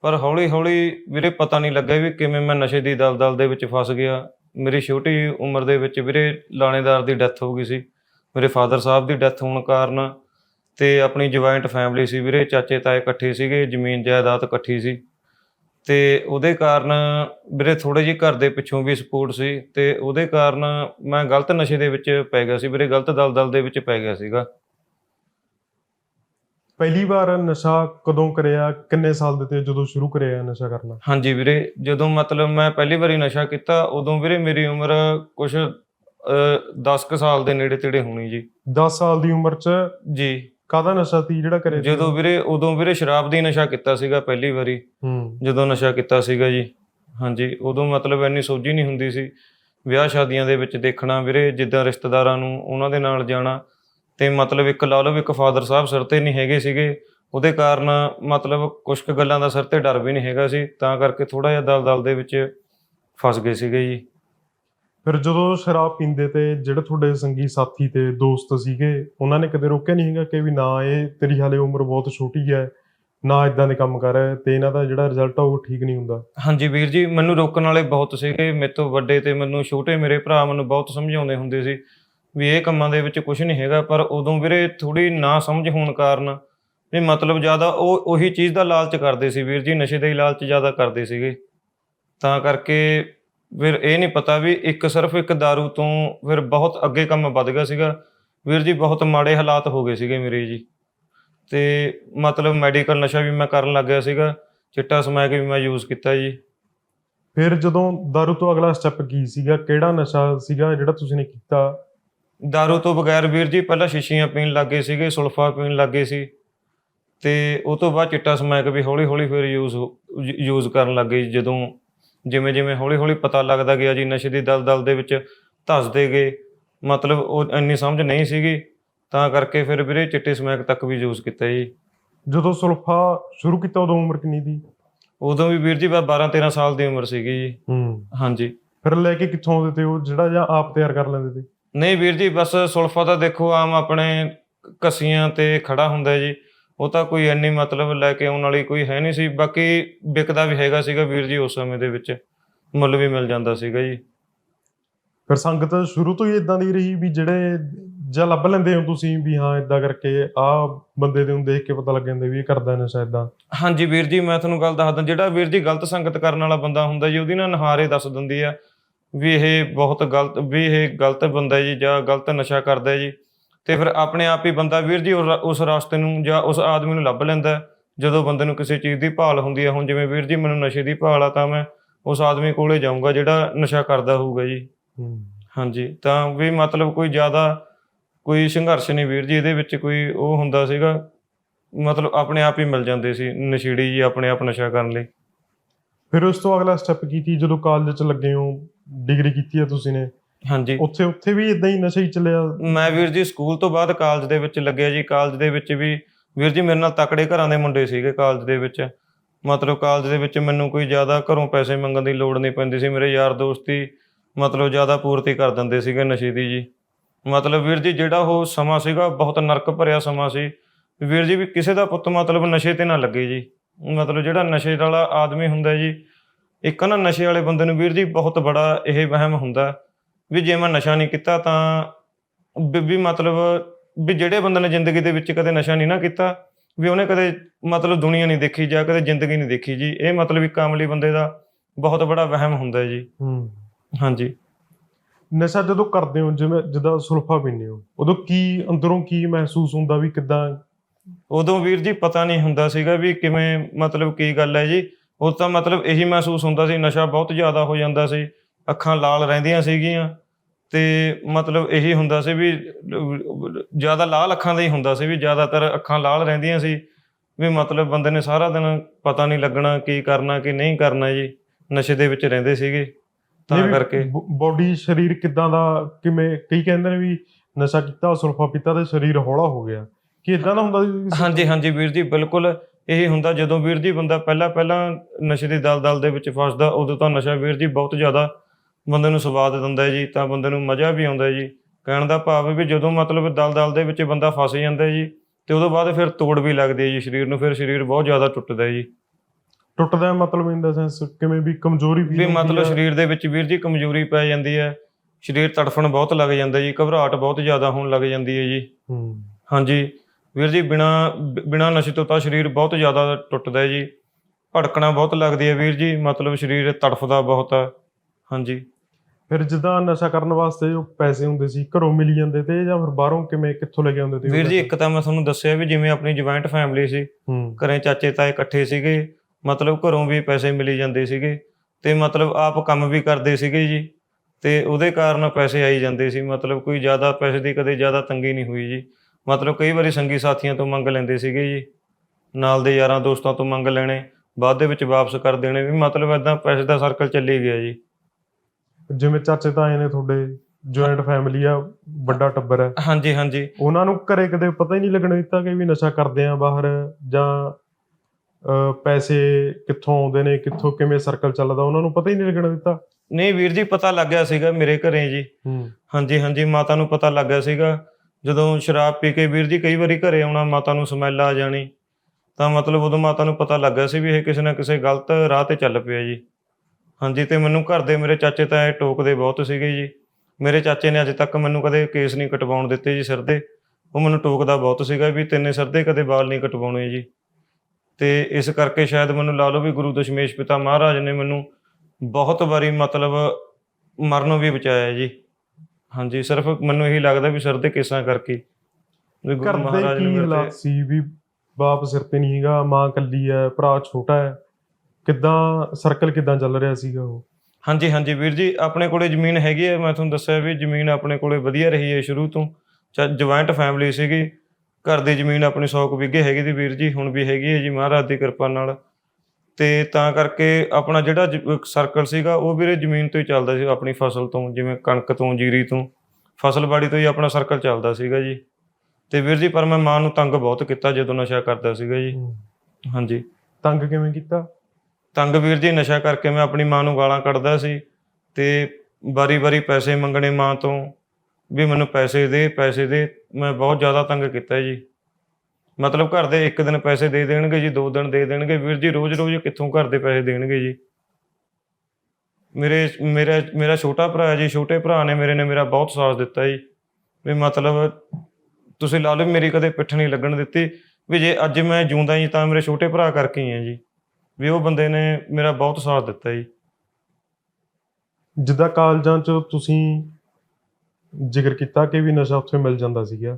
ਪਰ ਹੌਲੀ ਹੌਲੀ ਵੀਰੇ ਪਤਾ ਨਹੀਂ ਲੱਗਾ ਵੀ ਕਿਵੇਂ ਮੈਂ ਨਸ਼ੇ ਦੀ ਦਲਦਲ ਦੇ ਵਿੱਚ ਫਸ ਗਿਆ। ਮੇਰੀ ਛੋਟੀ ਉਮਰ ਦੇ ਵਿੱਚ ਵੀਰੇ ਲਾਣੇਦਾਰ ਦੀ ਡੈਥ ਹੋ ਗਈ ਸੀ। ਮੇਰੇ ਫਾਦਰ ਸਾਹਿਬ ਦੀ ਡੈਥ ਹੋਣ ਕਾਰਨ ਤੇ ਆਪਣੀ ਜੁਆਇੰਟ ਫੈਮਿਲੀ ਸੀ ਵੀਰੇ ਚਾਚੇ ਤਾਏ ਇਕੱਠੇ ਸੀਗੇ ਜ਼ਮੀਨ ਜਾਇਦਾਦ ਇਕੱਠੀ ਸੀ। ਤੇ ਉਹਦੇ ਕਾਰਨ ਵੀਰੇ ਥੋੜੇ ਜਿਹੀ ਘਰ ਦੇ ਪਿੱਛੋਂ ਵੀ ਸਪੋਰਟ ਸੀ ਤੇ ਉਹਦੇ ਕਾਰਨ ਮੈਂ ਗਲਤ ਨਸ਼ੇ ਦੇ ਵਿੱਚ ਪੈ ਗਿਆ ਸੀ ਵੀਰੇ ਗਲਤ ਦਲਦਲ ਦੇ ਵਿੱਚ ਪੈ ਗਿਆ ਸੀਗਾ। ਪਹਿਲੀ ਵਾਰ ਨਸ਼ਾ ਕਦੋਂ ਕਰਿਆ ਕਿੰਨੇ ਸਾਲ ਦੇ ਤੇ ਜਦੋਂ ਸ਼ੁਰੂ ਕਰਿਆ ਨਸ਼ਾ ਕਰਨਾ? ਹਾਂਜੀ ਵੀਰੇ ਜਦੋਂ ਮਤਲਬ ਮੈਂ ਪਹਿਲੀ ਵਾਰੀ ਨਸ਼ਾ ਕੀਤਾ ਉਦੋਂ ਵੀਰੇ ਮੇਰੀ ਉਮਰ ਕੁਝ 10 ਕੁ ਸਾਲ ਦੇ ਨੇੜੇ ਤੇੜੇ ਹੋਣੀ ਜੀ। 10 ਸਾਲ ਦੀ ਉਮਰ 'ਚ ਜੀ। ਕਾਹਦਾ ਨਸ਼ਾ ਸੀ ਜਿਹੜਾ ਕਰਿਆ ਸੀ? ਜਦੋਂ ਵੀਰੇ ਉਦੋਂ ਵੀਰੇ ਸ਼ਰਾਬ ਦੀ ਨਸ਼ਾ ਕੀਤਾ ਸੀਗਾ ਪਹਿਲੀ ਵਾਰੀ। ਹੂੰ। ਜਦੋਂ ਨਸ਼ਾ ਕੀਤਾ ਸੀਗਾ ਜੀ। ਹਾਂਜੀ ਉਦੋਂ ਮਤਲਬ ਇੰਨੀ ਸੋਝੀ ਨਹੀਂ ਹੁੰਦੀ ਸੀ। ਵਿਆਹ ਸ਼ਾਦੀਆਂ ਦੇ ਵਿੱਚ ਦੇਖਣਾ ਵੀਰੇ ਜਿੱਦਾਂ ਰਿਸ਼ਤੇਦਾਰਾਂ ਨੂੰ ਉਹਨਾਂ ਦੇ ਨਾਲ ਜਾਣਾ। ਤੇ ਮਤਲਬ ਇੱਕ ਲਾ ਲਓ ਵੀ ਇੱਕ ਫਾਦਰ ਸਾਹਿਬ ਸਿਰ ਤੇ ਨਹੀਂ ਹੈਗੇ ਸੀਗੇ। ਉਹਦੇ ਕਾਰਨ ਮਤਲਬ ਕੁਝ ਕੁ ਗੱਲਾਂ ਦਾ ਸਿਰ ਤੇ ਡਰ ਵੀ ਨਹੀਂ ਹੈਗਾ ਸੀ। ਤਾਂ ਕਰਕੇ ਥੋੜਾ ਜਿਹਾ ਦਲਦਲ ਦੇ ਵਿੱਚ ਫਸ ਗਏ ਸੀਗੇ ਜੀ। ਫਿਰ ਜਦੋਂ ਸ਼ਰਾਬ ਪੀਂਦੇ ਤੇ ਜਿਹੜੇ ਤੁਹਾਡੇ ਸੰਗੀ ਸਾਥੀ ਤੇ ਦੋਸਤ ਸੀਗੇ, ਉਹਨਾਂ ਨੇ ਕਦੇ ਰੋਕਿਆ ਨਹੀਂ ਹੈਗਾ ਕਿ ਵੀ ਨਾ ਇਹ ਤੇਰੀ ਹਾਲੇ ਉਮਰ ਬਹੁਤ ਛੋਟੀ ਹੈ, ਨਾ ਇਦਾਂ ਦੇ ਕੰਮ ਕਰ, ਤੇ ਇਹਨਾਂ ਦਾ ਜਿਹੜਾ ਰਿਜ਼ਲਟ ਆ ਉਹ ਠੀਕ ਨਹੀਂ ਹੁੰਦਾ? ਹਾਂਜੀ ਵੀਰ ਜੀ, ਮੈਨੂੰ ਰੋਕਣ ਵਾਲੇ ਬਹੁਤ ਸੀਗੇ, ਮੇਰੇ ਤੋਂ ਵੱਡੇ ਤੇ ਮੈਨੂੰ ਛੋਟੇ ਮੇਰੇ ਭਰਾ ਮੈਨੂੰ ਬਹੁਤ ਸਮਝਾਉਂਦੇ ਹੁੰਦੇ ਸੀ ਵੀ ਇਹ ਕੰਮਾਂ ਦੇ ਵਿੱਚ ਕੁਝ ਨਹੀਂ ਹੈਗਾ, ਪਰ ਉਦੋਂ ਵੀਰੇ ਥੋੜੀ ਨਾ ਸਮਝ ਹੋਣ ਕਾਰਨ ਵੀ ਮਤਲਬ ਜ਼ਿਆਦਾ ਉਹ, ਉਹੀ ਚੀਜ਼ ਦਾ ਲਾਲਚ ਕਰਦੇ ਸੀ ਵੀਰ ਜੀ, ਨਸ਼ੇ ਦਾ ਹੀ ਲਾਲਚ ਜ਼ਿਆਦਾ ਕਰਦੇ ਸੀਗੇ। ਤਾਂ ਕਰਕੇ ਫਿਰ ਇਹ ਨਹੀਂ ਪਤਾ ਵੀ ਇੱਕ ਸਿਰਫ ਇੱਕ दारू ਤੋਂ ਫਿਰ ਬਹੁਤ ਅੱਗੇ ਕੰਮ ਵੱਧ ਗਿਆ ਸੀਗਾ। ਵੀਰ ਜੀ ਬਹੁਤ ਮਾੜੇ ਹਾਲਾਤ ਹੋ ਗਏ ਸੀਗੇ ਮੇਰੇ ਜੀ। ਤੇ ਮਤਲਬ ਮੈਡੀਕਲ ਨਸ਼ਾ ਵੀ ਮੈਂ ਕਰਨ ਲੱਗ ਗਿਆ ਸੀਗਾ। ਚਿੱਟਾ ਸਮੈਕ ਵੀ ਮੈਂ ਯੂਜ਼ ਕੀਤਾ ਜੀ। ਫਿਰ ਜਦੋਂ ਦਾਰੂ ਤੋਂ ਅਗਲਾ ਸਟੈਪ ਕੀ ਸੀਗਾ? ਕਿਹੜਾ ਨਸ਼ਾ ਸੀਗਾ ਜਿਹੜਾ ਤੁਸੀਂ ਨੇ ਕੀਤਾ? ਦਾਰੂ ਤੋਂ ਬਗੈਰ ਵੀਰ ਜੀ ਪਹਿਲਾਂ ਸ਼ੀਸ਼ੀਆਂ ਪੀਣ ਲੱਗੇ ਸੀਗੇ ਸੁਲਫਾ ਪੀਣ ਲੱਗੇ ਸੀ। ਤੇ ਉਹ ਤੋਂ ਬਾਅਦ ਚਿੱਟਾ ਸਮੈਕ ਵੀ ਹੌਲੀ ਹੌਲੀ ਫਿਰ ਯੂਜ਼ ਯੂਜ਼ ਕਰਨ ਲੱਗੇ ਜੀ ਜਦੋਂ ਜਿਵੇਂ ਜਿਵੇਂ ਹੌਲੀ ਹੌਲੀ ਪਤਾ ਲੱਗਦਾ ਗਿਆ ਜੀ ਨਸ਼ੇ ਦੀ ਦਲਦਲ ਦੇ ਵਿੱਚ ਧੱਸਦੇ ਗਏ। ਮਤਲਬ ਉਹ ਇੰਨੀ ਸਮਝ ਨਹੀਂ ਸੀਗੀ। ਤਾਂ ਕਰਕੇ ਫਿਰ ਵੀਰੇ ਚਿੱਟੇ ਸਮੈਕ ਤੱਕ ਵੀ ਯੂਜ਼ ਕੀਤਾ ਜੀ। ਜਦੋਂ ਸੁਲਫਾ ਸ਼ੁਰੂ ਕੀਤਾ ਉਦੋਂ ਉਮਰ ਕਿੰਨੀ ਸੀ ਉਦੋਂ ਵੀ ਵੀਰ ਜੀ ਬਸ 12 13 ਸਾਲ ਦੀ ਉਮਰ ਸੀਗੀ ਜੀ। ਹੂੰ। ਹਾਂਜੀ। ਫਿਰ ਲੈ ਕੇ ਕਿੱਥੋਂ ਆਉਂਦੇ ਤੇ ਉਹ ਜਿਹੜਾ ਜਾਂ ਆਪ ਤਿਆਰ ਕਰ ਲੈਂਦੇ ਤੇ? ਨਹੀਂ ਵੀਰ ਜੀ ਬਸ ਸੁਲਫਾ ਤਾਂ ਦੇਖੋ ਆਮ ਆਪਣੇ ਕੱਸੀਆਂ ਤੇ ਖੜਾ ਹੁੰਦਾ ਜੀ। ਉਹ ਤਾਂ ਕੋਈ ਇੰਨੀ ਮਤਲਬ ਲੈ ਕੇ ਆਉਣ ਵਾਲੀ ਕੋਈ ਹੈ ਨਹੀਂ ਸੀ। ਬਾਕੀ ਵਿਕਦਾ ਵੀ ਹੈਗਾ ਸੀਗਾ ਵੀਰ ਜੀ ਉਸ ਸਮੇਂ ਦੇ ਵਿੱਚ। ਮੁੱਲ ਵੀ ਮਿਲ ਜਾਂਦਾ ਸੀਗਾ ਜੀ। ਫਿਰ ਸੰਗਤ ਸ਼ੁਰੂ ਤੋਂ ਹੀ ਇਦਾਂ ਦੀ ਰਹੀ ਵੀ ਜਿਹੜੇ ਜਾਂ ਲੱਭ ਲੈਂਦੇ ਹੋ ਤੁਸੀਂ ਵੀ ਹਾਂ ਇਦਾਂ ਕਰਕੇ ਆਹ ਬੰਦੇ ਦੇ ਨੂੰ ਦੇਖ ਕੇ ਪਤਾ ਲੱਗ ਜਾਂਦਾ ਵੀ ਇਹ ਕਰਦਾ ਨਸ਼ਾ ਇਦਾਂ ਹਾਂਜੀ ਵੀਰ ਜੀ ਮੈਂ ਤੁਹਾਨੂੰ ਗੱਲ ਦੱਸਦਾ ਜਿਹੜਾ ਵੀਰ ਜੀ ਗਲਤ ਸੰਗਤ ਕਰਨ ਵਾਲਾ ਬੰਦਾ ਹੁੰਦਾ ਜੀ ਉਹਦੀ ਨਾ ਨਹਾਰੇ ਦੱਸ ਦਿੰਦੀ ਆ ਵੀ ਇਹ ਬਹੁਤ ਗਲਤ ਵੀ ਇਹ ਗਲਤ ਬੰਦਾ ਜੀ ਜਾਂ ਗਲਤ ਨਸ਼ਾ ਕਰਦਾ ਜੀ। ਤੇ ਫਿਰ ਆਪਣੇ ਆਪ ਹੀ ਬੰਦਾ ਵੀਰ ਜੀ ਉਸ ਰਾਸਤੇ ਨੂੰ ਜਾਂ ਉਸ ਆਦਮੀ ਨੂੰ ਲੱਭ ਲੈਂਦਾ। ਜਦੋਂ ਬੰਦੇ ਨੂੰ ਕਿਸੇ ਚੀਜ਼ ਦੀ ਭਾਲ ਹੁੰਦੀ ਹੈ ਹੁਣ ਜਿਵੇਂ ਵੀਰ ਜੀ ਮੈਨੂੰ ਨਸ਼ੇ ਦੀ ਭਾਲ ਆ ਤਾਂ ਮੈਂ ਉਸ ਆਦਮੀ ਕੋਲੇ ਜਾਊਂਗਾ ਜਿਹੜਾ ਨਸ਼ਾ ਕਰਦਾ ਹੋਊਗਾ ਜੀ। ਹਾਂਜੀ ਤਾਂ ਵੀ ਮਤਲਬ ਕੋਈ ਜ਼ਿਆਦਾ ਕੋਈ ਸੰਘਰਸ਼ ਨਹੀਂ ਵੀਰ ਜੀ ਇਹਦੇ ਵਿੱਚ ਕੋਈ ਉਹ ਹੁੰਦਾ ਸੀਗਾ ਮਤਲਬ ਆਪਣੇ ਆਪ ਹੀ ਮਿਲ ਜਾਂਦੇ ਸੀ ਨਸ਼ੀੜੀ ਜੀ ਆਪਣੇ ਆਪ ਨਸ਼ਾ ਕਰਨ ਲਈ। ਫਿਰ ਉਸ ਤੋਂ ਅਗਲਾ ਸਟੈਪ ਕੀਤੀ ਜਦੋਂ ਕਾਲਜ ਚ ਲੱਗੇ ਹੋ ਡਿਗਰੀ ਕੀਤੀ ਹੈ ਤੁਸੀਂ ਨੇ ਹਾਂਜੀ। ਉੱਥੇ ਉੱਥੇ ਵੀ ਇਦਾਂ ਹੀ ਨਸ਼ਾ ਹੀ ਚੱਲਿਆ। ਮੈਂ ਵੀਰ ਜੀ ਸਕੂਲ ਤੋਂ ਬਾਅਦ ਕਾਲਜ ਦੇ ਵਿੱਚ ਲੱਗਿਆ ਜੀ। ਕਾਲਜ ਦੇ ਵਿੱਚ ਵੀ ਵੀਰ ਜੀ ਮੇਰੇ ਨਾਲ ਤਕੜੇ ਘਰਾਂ ਦੇ ਮੁੰਡੇ ਸੀਗੇ ਕਾਲਜ ਦੇ ਵਿੱਚ। ਮਤਲਬ ਕਾਲਜ ਦੇ ਵਿੱਚ ਮੈਨੂੰ ਕੋਈ ਜ਼ਿਆਦਾ ਘਰੋਂ ਪੈਸੇ ਮੰਗਣ ਦੀ ਲੋੜ ਨਹੀਂ ਪੈਂਦੀ ਸੀ। ਮੇਰੇ ਯਾਰ ਦੋਸਤ ਹੀ ਮਤਲਬ ਜ਼ਿਆਦਾ ਪੂਰਤੀ ਕਰ ਦਿੰਦੇ ਸੀਗੇ ਨਸ਼ੇ ਦੀ ਜੀ। ਮਤਲਬ ਵੀਰ ਜੀ ਜਿਹੜਾ ਉਹ ਸਮਾਂ ਸੀਗਾ ਬਹੁਤ ਨਰਕ ਭਰਿਆ ਸਮਾਂ ਸੀ। ਵੀਰ ਜੀ ਵੀ ਕਿਸੇ ਦਾ ਪੁੱਤ ਮਤਲਬ ਨਸ਼ੇ ਤੇ ਨਾ ਲੱਗੇ ਜੀ। ਮਤਲਬ ਜਿਹੜਾ ਨਸ਼ੇ ਵਾਲਾ ਆਦਮੀ ਹੁੰਦਾ ਜੀ ਇੱਕ ਨਾ ਨਸ਼ੇ ਵਾਲੇ ਬੰਦੇ ਨੂੰ ਵੀਰ ਜੀ ਬਹੁਤ ਬੜਾ ਇਹ ਵਹਿਮ ਹੁੰਦਾ। ਵੀ ਜੇ ਮੈਂ ਨਸ਼ਾ ਨਹੀਂ ਕੀਤਾ ਤਾਂ ਵੀ ਮਤਲਬ ਵੀ ਜਿਹੜੇ ਬੰਦੇ ਨੇ ਜ਼ਿੰਦਗੀ ਦੇ ਵਿੱਚ ਕਦੇ ਨਸ਼ਾ ਨਹੀਂ ਨਾ ਕੀਤਾ ਵੀ ਉਹਨੇ ਕਦੇ ਮਤਲਬ ਦੁਨੀਆ ਨਹੀਂ ਦੇਖੀ ਜਾਂ ਕਦੇ ਜ਼ਿੰਦਗੀ ਨਹੀਂ ਦੇਖੀ ਜੀ। ਇਹ ਮਤਲਬ ਇੱਕ ਅਮਲੀ ਬੰਦੇ ਦਾ ਬਹੁਤ ਬੜਾ ਵਹਿਮ ਹੁੰਦਾ ਹੈ ਜੀ। ਹੂੰ। ਹਾਂਜੀ। ਨਸ਼ਾ ਜਦੋਂ ਕਰਦੇ ਹੋ ਜਿਵੇਂ ਜਿੱਦਾਂ ਸੁਲਫਾ ਪੀਂਦੇ ਹੋ ਉਦੋਂ ਕੀ ਅੰਦਰੋਂ ਕੀ ਮਹਿਸੂਸ ਹੁੰਦਾ ਵੀ ਕਿਦਾਂ? ਉਦੋਂ ਵੀਰ ਜੀ ਪਤਾ ਨਹੀਂ ਹੁੰਦਾ ਸੀਗਾ ਵੀ ਕਿਵੇਂ ਮਤਲਬ ਕੀ ਗੱਲ ਹੈ ਜੀ। ਉਹ ਤਾਂ ਮਤਲਬ ਇਹੀ ਮਹਿਸੂਸ ਹੁੰਦਾ ਸੀ ਨਸ਼ਾ ਬਹੁਤ ਜ਼ਿਆਦਾ ਹੋ ਜਾਂਦਾ ਸੀ। ਅੱਖਾਂ ਲਾਲ ਰਹਿੰਦੀਆਂ ਸੀਗੀਆਂ। ਤੇ ਮਤਲਬ ਇਹੀ ਹੁੰਦਾ ਸੀ ਵੀ ਜ਼ਿਆਦਾ ਲਾਲ ਅੱਖਾਂ ਦਾ ਹੀ ਹੁੰਦਾ ਸੀ ਵੀ ਜ਼ਿਆਦਾਤਰ ਅੱਖਾਂ ਲਾਲ ਰਹਿੰਦੀਆਂ ਸੀ ਵੀ ਮਤਲਬ ਬੰਦੇ ਨੇ ਸਾਰਾ ਦਿਨ ਪਤਾ ਨਹੀਂ ਲੱਗਣਾ ਕੀ ਕਰਨਾ ਕੀ ਨਹੀਂ ਕਰਨਾ ਜੀ ਨਸ਼ੇ ਦੇ ਵਿੱਚ ਰਹਿੰਦੇ ਸੀਗੇ ਤਾਂ ਕਰਕੇ। ਬੋਡੀ ਸਰੀਰ ਕਿਦਾਂ ਦਾ ਕਿਵੇਂ ਕਈ ਕਹਿੰਦੇ ਨੇ ਵੀ ਨਸ਼ਾ ਕੀਤਾ ਸੁਲਫਾ ਪੀਤਾ ਤੇ ਸਰੀਰ ਹੌਲਾ ਹੋ ਗਿਆ। ਕੀ ਇਦਾਂ ਦਾ ਹੁੰਦਾ ਸੀ? ਹਾਂਜੀ ਹਾਂਜੀ ਵੀਰ ਜੀ ਬਿਲਕੁਲ ਇਹੀ ਹੁੰਦਾ ਜਦੋਂ ਵੀਰ ਜੀ ਬੰਦਾ ਪਹਿਲਾਂ ਪਹਿਲਾਂ ਨਸ਼ੇ ਦੀ ਦਲਦਲ ਦੇ ਵਿੱਚ ਫਸਦਾ ਉਦੋਂ ਤਾਂ ਨਸ਼ਾ ਵੀਰ ਜੀ ਬਹੁਤ ਜ਼ਿਆਦਾ ਬੰਦੇ ਨੂੰ ਸਵਾਦ ਦਿੰਦਾ ਹੈ ਜੀ ਤਾਂ ਬੰਦੇ ਨੂੰ ਮਜ਼ਾ ਵੀ ਆਉਂਦਾ ਹੈ ਜੀ। ਕਹਿਣ ਦਾ ਭਾਵ ਹੈ ਵੀ ਜਦੋਂ ਮਤਲਬ ਦਲਦਲ ਦੇ ਵਿੱਚ ਬੰਦਾ ਫਸ ਜਾਂਦਾ ਹੈ ਜੀ ਤੇ ਉਦੋਂ ਬਾਅਦ ਫਿਰ ਤੋੜ ਵੀ ਲੱਗਦੀ ਹੈ ਜੀ ਸਰੀਰ ਨੂੰ ਫਿਰ ਸਰੀਰ ਬਹੁਤ ਜ਼ਿਆਦਾ ਟੁੱਟਦਾ ਹੈ ਜੀ। ਟੁੱਟਦਾ ਹੈ ਮਤਲਬ ਇਨ ਦਾ ਸੈਂਸ ਕਿਵੇਂ ਵੀ ਕਮਜ਼ੋਰੀ ਵੀ ਮਤਲਬ? ਸਰੀਰ ਦੇ ਵਿੱਚ ਵੀਰ ਜੀ ਕਮਜ਼ੋਰੀ ਪੈ ਜਾਂਦੀ ਹੈ ਸਰੀਰ ਤੜਫਣ ਬਹੁਤ ਲੱਗ ਜਾਂਦਾ ਜੀ ਘਬਰਾਹਟ ਬਹੁਤ ਜ਼ਿਆਦਾ ਹੋਣ ਲੱਗ ਜਾਂਦੀ ਹੈ ਜੀ। ਹੂੰ। ਹਾਂਜੀ ਵੀਰ ਜੀ ਬਿਨਾ ਬਿਨਾ ਨਸ਼ੇ ਤੋਂ ਤਾਂ ਸਰੀਰ ਬਹੁਤ ਜ਼ਿਆਦਾ ਟੁੱਟਦਾ ਹੈ ਜੀ। ਭੜਕਣਾ ਬਹੁਤ ਲੱਗਦੀ ਹੈ ਵੀਰ ਜੀ ਮਤਲਬ ਸਰੀਰ ਤੜਫਦਾ ਬਹੁਤ ਹੈ। ਹਾਂਜੀ। ਫਿਰ ਜਿੱਦਾਂ ਨਸ਼ਾ ਕਰਨ ਵਾਸਤੇ ਜੋ ਪੈਸੇ ਹੁੰਦੇ ਸੀ ਘਰੋਂ ਮਿਲ ਜਾਂਦੇ ਤੇ ਜਾਂ ਫਿਰ ਬਾਹਰੋਂ ਕਿਵੇਂ ਕਿੱਥੋਂ ਲੈ ਕੇ ਆਉਂਦੇ ਤੇ ਵੀਰ ਜੀ? ਇੱਕ ਤਾਂ ਮੈਂ ਤੁਹਾਨੂੰ ਦੱਸਿਆ ਵੀ ਜਿਵੇਂ ਆਪਣੀ ਜੁਆਇੰਟ ਫੈਮਿਲੀ ਸੀ ਹੂੰ। ਘਰੇ ਚਾਚੇ ਤਾਏ ਇਕੱਠੇ ਸੀਗੇ ਮਤਲਬ ਘਰੋਂ ਵੀ ਪੈਸੇ ਮਿਲੀ ਜਾਂਦੇ ਸੀਗੇ ਤੇ ਮਤਲਬ ਆਪ ਕੰਮ ਵੀ ਕਰਦੇ ਸੀਗੇ ਜੀ ਤੇ ਉਹਦੇ ਕਾਰਨ ਪੈਸੇ ਆਈ ਜਾਂਦੇ ਸੀ ਮਤਲਬ ਕੋਈ ਜ਼ਿਆਦਾ ਪੈਸੇ ਦੀ ਕਦੇ ਜ਼ਿਆਦਾ ਤੰਗੀ ਨਹੀਂ ਹੋਈ ਜੀ। ਮਤਲਬ ਕਈ ਵਾਰੀ ਸੰਗੀ ਸਾਥੀਆਂ ਤੋਂ ਮੰਗ ਲੈਂਦੇ ਸੀਗੇ ਜੀ ਨਾਲ ਦੇ ਯਾਰਾਂ ਦੋਸਤਾਂ ਤੋਂ ਮੰਗ ਲੈਣੇ ਬਾਅਦ ਦੇ ਵਿੱਚ ਵਾਪਸ ਕਰ ਦੇਣੇ ਵੀ ਮਤਲਬ ਇਦਾਂ ਪੈਸੇ ਦਾ ਸਰਕਲ ਚੱਲੀ ਗਿਆ ਜੀ। ਜਿਵੇਂ ਚਾਚੇ ਤਾਏ ਨੇ ਤੁਹਾਡੇ ਜੁਆਇੰਟ ਫੈਮਿਲੀ ਆ ਵੱਡਾ ਟੱਬਰ ਹੈ। ਹਾਂਜੀ ਹਾਂਜੀ। ਉਹਨਾਂ ਨੂੰ ਘਰੇ ਕਦੇ ਪਤਾ ਹੀ ਨਹੀਂ ਲੱਗਣ ਦਿੱਤਾ ਕਿ ਵੀ ਨਸ਼ਾ ਕਰਦੇ ਆ ਬਾਹਰ ਜਾਂ ਪੈਸੇ ਕਿੱਥੋਂ ਆਉਂਦੇ ਨੇ ਕਿੱਥੋਂ ਕਿਵੇਂ ਸਰਕਲ ਚੱਲਦਾ ਉਹਨਾਂ ਨੂੰ ਪਤਾ ਹੀ ਨਹੀਂ ਲੱਗਣ ਦਿੱਤਾ। ਨਹੀਂ ਵੀਰ ਜੀ ਪਤਾ ਲੱਗ ਗਿਆ ਸੀਗਾ ਮੇਰੇ ਘਰੇ ਜੀ। ਹਾਂਜੀ ਹਾਂਜੀ ਮਾਤਾ ਨੂੰ ਪਤਾ ਲੱਗ ਗਿਆ ਸੀਗਾ। ਜਦੋਂ ਸ਼ਰਾਬ ਪੀ ਕੇ ਵੀਰ ਜੀ ਕਈ ਵਾਰੀ ਘਰੇ ਆਉਣਾ ਮਾਤਾ ਨੂੰ ਸਮੈਲ ਆ ਜਾਣੀ ਤਾਂ ਮਤਲਬ ਉਦੋਂ ਮਾਤਾ ਨੂੰ ਪਤਾ ਲੱਗਾ ਸੀ ਵੀ ਇਹ ਕਿਸੇ ਨਾ ਕਿਸੇ ਗਲਤ ਰਾਹ ਤੇ ਚੱਲ ਪਿਆ ਜੀ। ਹਾਂਜੀ ਤੇ ਮੈਨੂੰ ਘਰ ਦੇ ਮੇਰੇ ਚਾਚੇ ਤਾਂ ਇਹ ਟੋਕਦੇ ਬਹੁਤ ਸੀਗੇ ਜੀ। ਮੇਰੇ ਚਾਚੇ ਨੇ ਅੱਜ ਤੱਕ ਮੈਨੂੰ ਕਦੇ ਕੇਸ ਨਹੀਂ ਕਟਵਾਉਣ ਦਿੱਤੇ ਜੀ ਸਿਰ ਦੇ। ਉਹ ਮੈਨੂੰ ਟੋਕਦਾ ਬਹੁਤ ਸੀਗਾ ਵੀ ਤੈਨੇ ਸਿਰ ਦੇ ਕਦੇ ਵਾਲ ਨਹੀਂ ਕਟਵਾਉਣੇ ਜੀ। ਤੇ ਇਸ ਕਰਕੇ ਸ਼ਾਇਦ ਮੈਨੂੰ ਲਾ ਲਓ ਵੀ ਗੁਰੂ ਦਸ਼ਮੇਸ਼ ਪਿਤਾ ਮਹਾਰਾਜ ਨੇ ਮੈਨੂੰ ਬਹੁਤ ਵਾਰੀ ਮਤਲਬ ਮਰਨੋਂ ਵੀ ਬਚਾਇਆ ਜੀ। ਹਾਂਜੀ ਸਿਰਫ ਮੈਨੂੰ ਇਹੀ ਲੱਗਦਾ ਵੀ ਸਿਰ ਦੇ ਕੇਸਾਂ ਕਰਕੇ ਵੀ ਗੁਰੂ ਮਹਾਰਾਜ ਨੇ ਕੀ ਮੇਰੇ ਹਾਲਾਤ ਤੇ ਸੀ ਵੀ ਬਾਪ ਸਿਰ ਤੇ ਨਹੀਂ ਹੈਗਾ ਮਾਂ ਕੱਲੀ ਹੈ ਭਰਾ ਛੋਟਾ ਹੈ? ਕਿੱਦਾਂ ਸਰਕਲ ਕਿੱਦਾਂ ਚੱਲ ਰਿਹਾ ਸੀਗਾ ਉਹ? ਹਾਂਜੀ ਹਾਂਜੀ ਵੀਰ ਜੀ ਆਪਣੇ ਕੋਲੇ ਜ਼ਮੀਨ ਹੈਗੀ ਹੈ। ਮੈਂ ਤੁਹਾਨੂੰ ਦੱਸਿਆ ਵੀ ਜ਼ਮੀਨ ਆਪਣੇ ਕੋਲੇ ਵਧੀਆ ਰਹੀ ਹੈ ਸ਼ੁਰੂ ਤੋਂ। ਜੁਆਇੰਟ ਫੈਮਿਲੀ ਸੀਗੀ। ਘਰ ਦੀ ਜ਼ਮੀਨ ਆਪਣੀ 100 ਕੁ ਵਿਗੇ ਹੈਗੀ ਦੀ ਵੀਰ ਜੀ ਹੁਣ ਵੀ ਹੈਗੀ ਹੈ ਜੀ ਮਹਾਰਾਜ ਦੀ ਕਿਰਪਾ ਨਾਲ। ਤੇ ਤਾਂ ਕਰਕੇ ਆਪਣਾ ਜਿਹੜਾ ਸਰਕਲ ਸੀਗਾ ਉਹ ਵੀਰੇ ਜ਼ਮੀਨ ਤੋਂ ਹੀ ਚੱਲਦਾ ਸੀ ਆਪਣੀ ਫਸਲ ਤੋਂ ਜਿਵੇਂ ਕਣਕ ਤੋਂ ਜੀਰੀ ਤੋਂ। ਫਸਲਬਾੜੀ ਤੋਂ ਹੀ ਆਪਣਾ ਸਰਕਲ ਚੱਲਦਾ ਸੀਗਾ ਜੀ। ਤੇ ਵੀਰ ਜੀ ਪਰ ਮੈਂ ਮਾਂ ਨੂੰ ਤੰਗ ਬਹੁਤ ਕੀਤਾ ਜਦੋਂ ਨਸ਼ਾ ਕਰਦਾ ਸੀਗਾ ਜੀ। ਹਾਂਜੀ। ਤੰਗ ਕਿਵੇਂ ਕੀਤਾ? ਤੰਗ ਵੀਰ ਜੀ, ਨਸ਼ਾ ਕਰਕੇ ਮੈਂ ਆਪਣੀ ਮਾਂ ਨੂੰ ਗਾਲਾਂ ਕੱਢਦਾ ਸੀ ਤੇ ਵਾਰੀ-ਵਾਰੀ ਪੈਸੇ ਮੰਗਣੇ ਮਾਂ ਤੋਂ ਵੀ ਮੈਨੂੰ ਪੈਸੇ ਦੇ ਪੈਸੇ ਦੇ। ਮੈਂ ਬਹੁਤ ਜ਼ਿਆਦਾ ਤੰਗ ਕੀਤਾ ਜੀ। ਮਤਲਬ ਘਰ ਦੇ ਇੱਕ ਦਿਨ ਪੈਸੇ ਦੇ ਦੇਣਗੇ ਜੀ, ਦੋ ਦਿਨ ਦੇ ਦੇਣਗੇ। ਵੀਰ ਜੀ ਰੋਜ਼-ਰੋਜ਼ ਕਿੱਥੋਂ ਘਰ ਦੇ ਪੈਸੇ ਦੇਣਗੇ ਜੀ? ਮੇਰੇ, ਮੇਰਾ ਮੇਰਾ ਛੋਟਾ ਭਰਾ ਹੈ ਜੀ, ਛੋਟੇ ਭਰਾ ਨੇ ਮੇਰੇ ਨੇ ਮੇਰਾ ਬਹੁਤ ਸਾਥ ਦਿੱਤਾ ਜੀ। ਵੀ ਮਤਲਬ ਤੁਸੀਂ ਲਾ ਲਓ ਵੀ ਮੇਰੀ ਕਦੇ ਪਿੱਠ ਨਹੀਂ ਲੱਗਣ ਦਿੱਤੀ। ਵੀ ਜੇ ਅੱਜ ਮੈਂ ਜਿਉਂਦਾ ਜੀ, ਤਾਂ ਮੇਰੇ ਛੋਟੇ ਭਰਾ ਕਰਕੇ ਹੀ ਹੈ ਜੀ। ਵੀ ਉਹ ਬੰਦੇ ਨੇ ਮੇਰਾ ਬਹੁਤ ਸਾਥ ਦਿੱਤਾ ਜੀ। ਜਿੱਦਾਂ ਕਾਲਜਾਂ 'ਚ ਤੁਸੀਂ ਜ਼ਿਕਰ ਕੀਤਾ ਕਿ ਵੀ ਨਸ਼ਾ ਉੱਥੇ ਮਿਲ ਜਾਂਦਾ ਸੀਗਾ।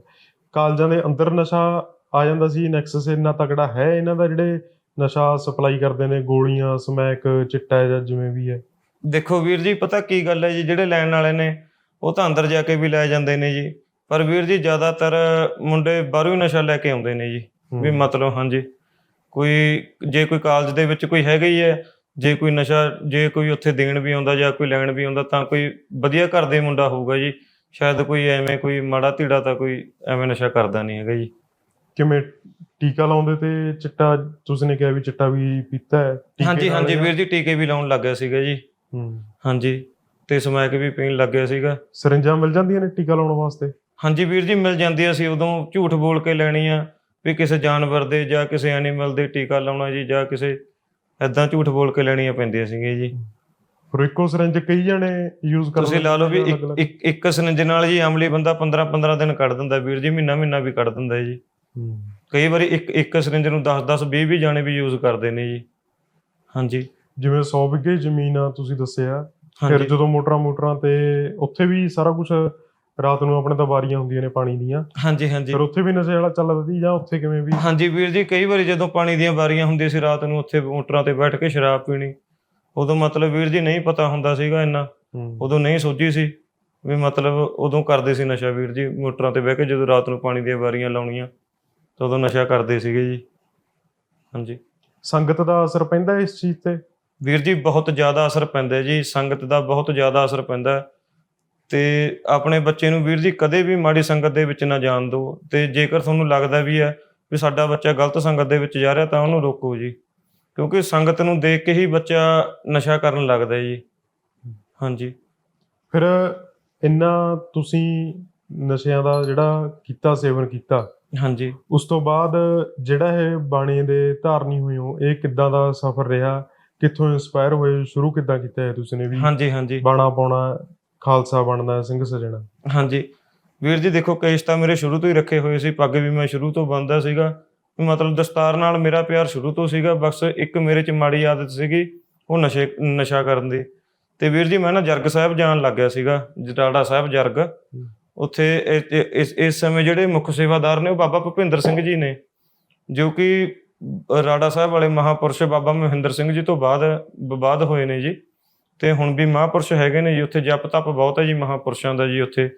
ਕਾਲਜਾਂ ਦੇ ਅੰਦਰ ਨਸ਼ਾ ਆ ਜਾਂਦਾ ਸੀ ਨੈਕਸਸ ਇੰਨਾ ਤਕੜਾ ਹੈ ਇਹਨਾਂ ਦਾ ਜਿਹੜੇ ਨਸ਼ਾ ਸਪਲਾਈ ਕਰਦੇ ਨੇ ਗੋਲੀਆਂ ਸਮੈਕ ਚਿੱਟਾ ਜਾਂ ਜਿਵੇਂ ਵੀ ਹੈ। ਦੇਖੋ ਵੀਰ ਜੀ ਪਤਾ ਕੀ ਗੱਲ ਹੈ ਜੀ ਜਿਹੜੇ ਲੈਣ ਵਾਲੇ ਨੇ ਉਹ ਤਾਂ ਅੰਦਰ ਜਾ ਕੇ ਵੀ ਲੈ ਜਾਂਦੇ ਨੇ ਜੀ। ਪਰ ਵੀਰ ਜੀ ਜ਼ਿਆਦਾਤਰ ਮੁੰਡੇ ਬਾਹਰੋਂ ਹੀ ਨਸ਼ਾ ਲੈ ਕੇ ਆਉਂਦੇ ਨੇ ਜੀ। ਵੀ ਮਤਲਬ ਹਾਂਜੀ। ਕੋਈ ਜੇ ਕੋਈ ਕਾਲਜ ਦੇ ਵਿੱਚ ਕੋਈ ਹੈਗਾ ਹੀ ਹੈ ਜੇ ਕੋਈ ਨਸ਼ਾ ਜੇ ਕੋਈ ਉੱਥੇ ਦੇਣ ਵੀ ਆਉਂਦਾ ਜਾਂ ਕੋਈ ਲੈਣ ਵੀ ਆਉਂਦਾ ਤਾਂ ਕੋਈ ਵਧੀਆ ਘਰ ਦੇ ਮੁੰਡਾ ਹੋਊਗਾ ਜੀ। ਸ਼ਾਇਦ ਕੋਈ ਐਵੇਂ ਕੋਈ ਮਾੜਾ ਧੀੜਾ ਤਾਂ ਕੋਈ ਐਵੇਂ ਨਸ਼ਾ ਕਰਦਾ ਨਹੀਂ ਹੈਗਾ ਜੀ। ਕਿਵੇਂ ਟੀਕਾ ਲਾਉਂਦੇ ਤੇ ਚਿੱਟਾ ਤੁਸੀਂ ਨੇ ਕਿਹਾ ਵੀ ਚਿੱਟਾ ਵੀ ਪੀਤਾ ਹੈ ਟੀਕੇ ਹਾਂਜੀ ਨਾਲ ਹਾਂਜੀ ਜਾਂ- ਵੀਰ ਜੀ ਟੀਕੇ ਵੀ ਲਾਉਣ ਲੱਗ ਗਿਆ ਸੀਗਾ ਜੀ। ਹੂੰ। ਹਾਂਜੀ ਤੇ ਸਮੈਕ ਵੀ ਪੀਣ ਲੱਗ ਗਿਆ ਸੀਗਾ। ਸਰਿੰਜਾਂ ਮਿਲ ਜਾਂਦੀਆਂ ਨੇ ਟੀਕਾ ਲਾਉਣ ਵਾਸਤੇ? ਹਾਂਜੀ ਵੀਰ ਜੀ ਮਿਲ ਜਾਂਦੀ ਆ ਸੀ ਉਦੋਂ ਝੂਠ ਬੋਲ ਕੇ ਲੈਣੀ ਆ ਵੀ ਕਿਸੇ ਜਾਨਵਰ ਦੇ ਜਾਂ ਕਿਸੇ ਐਨੀਮਲ ਦੇ ਟੀਕਾ ਲਾਉਣਾ ਜੀ ਜਾਂ ਕਿਸੇ ਐਦਾਂ ਝੂਠ ਬੋਲ ਕੇ ਲੈਣੀਆਂ ਪੈਂਦੀਆਂ ਸੀਗੀਆਂ ਜੀ। ਫਿਰ ਇੱਕੋ ਸਰਿੰਜ ਕਈ ਜਣੇ ਯੂਜ਼ ਕਰਦੇ ਤੁਸੀਂ ਲਾ ਲਓ ਵੀ ਇੱਕ। ਇੱਕ ਇੱਕ ਸਰਿੰਜ ਨਾਲ ਜੀ ਅਮਲੀ ਬੰਦਾ 15 15 ਦਿਨ ਕੱਢ ਦਿੰਦਾ ਵੀਰ ਜੀ ਮਹੀਨਾ ਮਹੀਨਾ ਵੀ ਕੱਢ ਦਿੰਦਾ ਜੀ। ਹੂੰ। ਕਈ ਵਾਰੀ ਇੱਕ ਇੱਕ ਸਰਿੰਜ ਨੂੰ 10 10 20 20 ਜਾਣੇ ਵੀ ਯੂਜ਼ ਕਰਦੇ ਨੇ ਜੀ। ਹਾਂਜੀ। ਜਿਵੇਂ 100 ਵਿਗੇ ਜ਼ਮੀਨ ਆ ਤੁਸੀਂ ਦੱਸਿਆ। ਫਿਰ ਹਾਂਜੀ। ਜਦੋਂ ਮੋਟਰਾਂ ਮੋਟਰਾਂ ਤੇ ਉੱਥੇ ਵੀ ਸਾਰਾ ਕੁਝ ਰਾਤ ਨੂੰ ਆਪਣੇ ਤਾਂ ਵਾਰੀਆਂ ਹੁੰਦੀਆਂ ਨੇ ਪਾਣੀ ਦੀਆਂ। ਹਾਂਜੀ ਹਾਂਜੀ। ਫਿਰ ਉੱਥੇ ਵੀ ਨਸ਼ੇ ਵਾਲਾ ਚੱਲਦਾ ਸੀ ਜਾਂ ਉੱਥੇ ਕਿਵੇਂ ਵੀ? ਹਾਂਜੀ ਵੀਰ ਜੀ ਕਈ ਵਾਰੀ ਜਦੋਂ ਪਾਣੀ ਦੀਆਂ ਵਾਰੀਆਂ ਹੁੰਦੀਆਂ ਸੀ ਰਾਤ ਨੂੰ ਉੱਥੇ ਮੋਟਰਾਂ ਤੇ ਬੈਠ ਕੇ ਸ਼ਰਾਬ ਪੀਣੀ। ਉਦੋਂ ਮਤਲਬ ਵੀਰ ਜੀ ਨਹੀਂ ਪਤਾ ਹੁੰਦਾ ਸੀਗਾ ਇੰਨਾ। ਉਦੋਂ ਨਹੀਂ ਸੋਝੀ ਸੀ ਵੀ ਮਤਲਬ ਉਦੋਂ ਕਰਦੇ ਸੀ ਨਸ਼ਾ ਵੀਰ ਜੀ ਮੋਟਰਾਂ ਤੇ ਬਹਿ ਕੇ ਜਦੋਂ ਰਾਤ ਨੂੰ ਪਾਣੀ ਦੀਆਂ ਵਾਰੀਆਂ ਲਾਉਣੀਆਂ ਤਾਂ ਉਦੋਂ ਨਸ਼ਾ ਕਰਦੇ ਸੀਗੇ ਜੀ। ਹਾਂਜੀ। ਸੰਗਤ ਦਾ ਅਸਰ ਪੈਂਦਾ ਇਸ ਚੀਜ਼ ਤੇ? ਵੀਰ ਜੀ ਬਹੁਤ ਜ਼ਿਆਦਾ ਅਸਰ ਪੈਂਦਾ ਜੀ। ਸੰਗਤ ਦਾ ਬਹੁਤ ਜ਼ਿਆਦਾ ਅਸਰ ਪੈਂਦਾ। ਤੇ ਆਪਣੇ ਬੱਚੇ ਨੂੰ ਵੀਰ ਜੀ ਕਦੇ ਵੀ ਮਾੜੀ ਸੰਗਤ ਦੇ ਵਿੱਚ ਨਾ ਜਾਣ ਦਿਓ ਤੇ ਜੇਕਰ ਤੁਹਾਨੂੰ ਲੱਗਦਾ ਵੀ ਹੈ ਵੀ ਸਾਡਾ ਬੱਚਾ ਗਲਤ ਸੰਗਤ ਦੇ ਵਿੱਚ ਜਾ ਰਿਹਾ ਤਾਂ ਉਹਨੂੰ ਰੋਕੋ ਜੀ। ਕਿਉਂਕਿ ਸੰਗਤ ਨੂੰ ਦੇਖ ਕੇ ਹੀ ਬੱਚਾ ਨਸ਼ਾ ਕਰਨ ਲੱਗਦਾ ਹੈ ਜੀ। ਹਾਂਜੀ। ਫਿਰ ਇੰਨਾ ਤੁਸੀਂ ਨਸ਼ਿਆਂ ਦਾ ਜਿਹੜਾ ਕੀਤਾ ਸੇਵਨ ਕੀਤਾ ਹਾਂਜੀ। ਉਸ ਤੋਂ ਬਾਅਦ ਜਿਹੜਾ ਇਹ ਬਾਣੀ ਦੇ ਧਾਰਨੀ ਹੋਏ ਹੋ ਇਹ ਕਿੱਦਾਂ ਦਾ ਸਫ਼ਰ ਰਿਹਾ? ਕਿੱਥੋਂ ਇਨਸਪਾਇਰ ਹੋਏ? ਸ਼ੁਰੂ ਕਿੱਦਾਂ ਕੀਤਾ ਹੈ ਤੁਸੀਂ ਨੇ ਵੀ? ਹਾਂਜੀ ਹਾਂਜੀ। ਬਾਣਾ ਪਾਉਣਾ ਖਾਲਸਾ ਬਣਦਾ ਸਿੰਘ ਸਜਣਾ। ਹਾਂਜੀ। ਵੀਰ ਜੀ, ਦੇਖੋ, ਕੇਸ ਤਾਂ ਮੇਰੇ ਸ਼ੁਰੂ ਤੋਂ ਹੀ ਰੱਖੇ ਹੋਏ ਸੀ। ਪੱਗ ਵੀ ਮੈਂ ਸ਼ੁਰੂ ਤੋਂ ਬੰਨਦਾ ਸੀਗਾ। ਮਤਲਬ ਦਸਤਾਰ ਨਾਲ ਮੇਰਾ ਪਿਆਰ ਸ਼ੁਰੂ ਤੋਂ ਸੀਗਾ। ਬਸ ਇੱਕ ਮੇਰੇ ਚ ਮਾੜੀ ਆਦਤ ਸੀਗੀ, ਉਹ ਨਸ਼ੇ, ਨਸ਼ਾ ਕਰਨ ਦੀ। ਤੇ ਵੀਰ ਜੀ, ਮੈਂ ਨਾ ਜਰਗ ਸਾਹਿਬ ਜਾਣ ਲੱਗ ਗਿਆ ਸੀਗਾ ਜਟਾੜਾ ਸਾਹਿਬ ਜਰਗ। ਉੱਥੇ ਇਸ ਇਸ ਸਮੇਂ ਜਿਹੜੇ ਮੁੱਖ ਸੇਵਾਦਾਰ ਨੇ, ਉਹ ਬਾਬਾ ਭੁਪਿੰਦਰ ਸਿੰਘ ਜੀ ਨੇ। ਜੋ ਕਿ ਰਾੜਾ ਸਾਹਿਬ ਵਾਲੇ ਮਹਾਪੁਰਸ਼ ਬਾਬਾ ਮਹਿੰਦਰ ਸਿੰਘ ਜੀ ਤੋਂ ਬਾਅਦ ਬਾਅਦ ਹੋਏ ਨੇ ਜੀ। ਤੇ ਹੁਣ ਵੀ ਮਹਾਪੁਰਸ਼ ਹੈਗੇ ਨੇ ਜੀ, ਉੱਥੇ ਜਪ ਤਪ ਬਹੁਤ ਹੈ ਜੀ ਮਹਾਪੁਰਸ਼ਾਂ ਦਾ ਜੀ ਉੱਥੇ।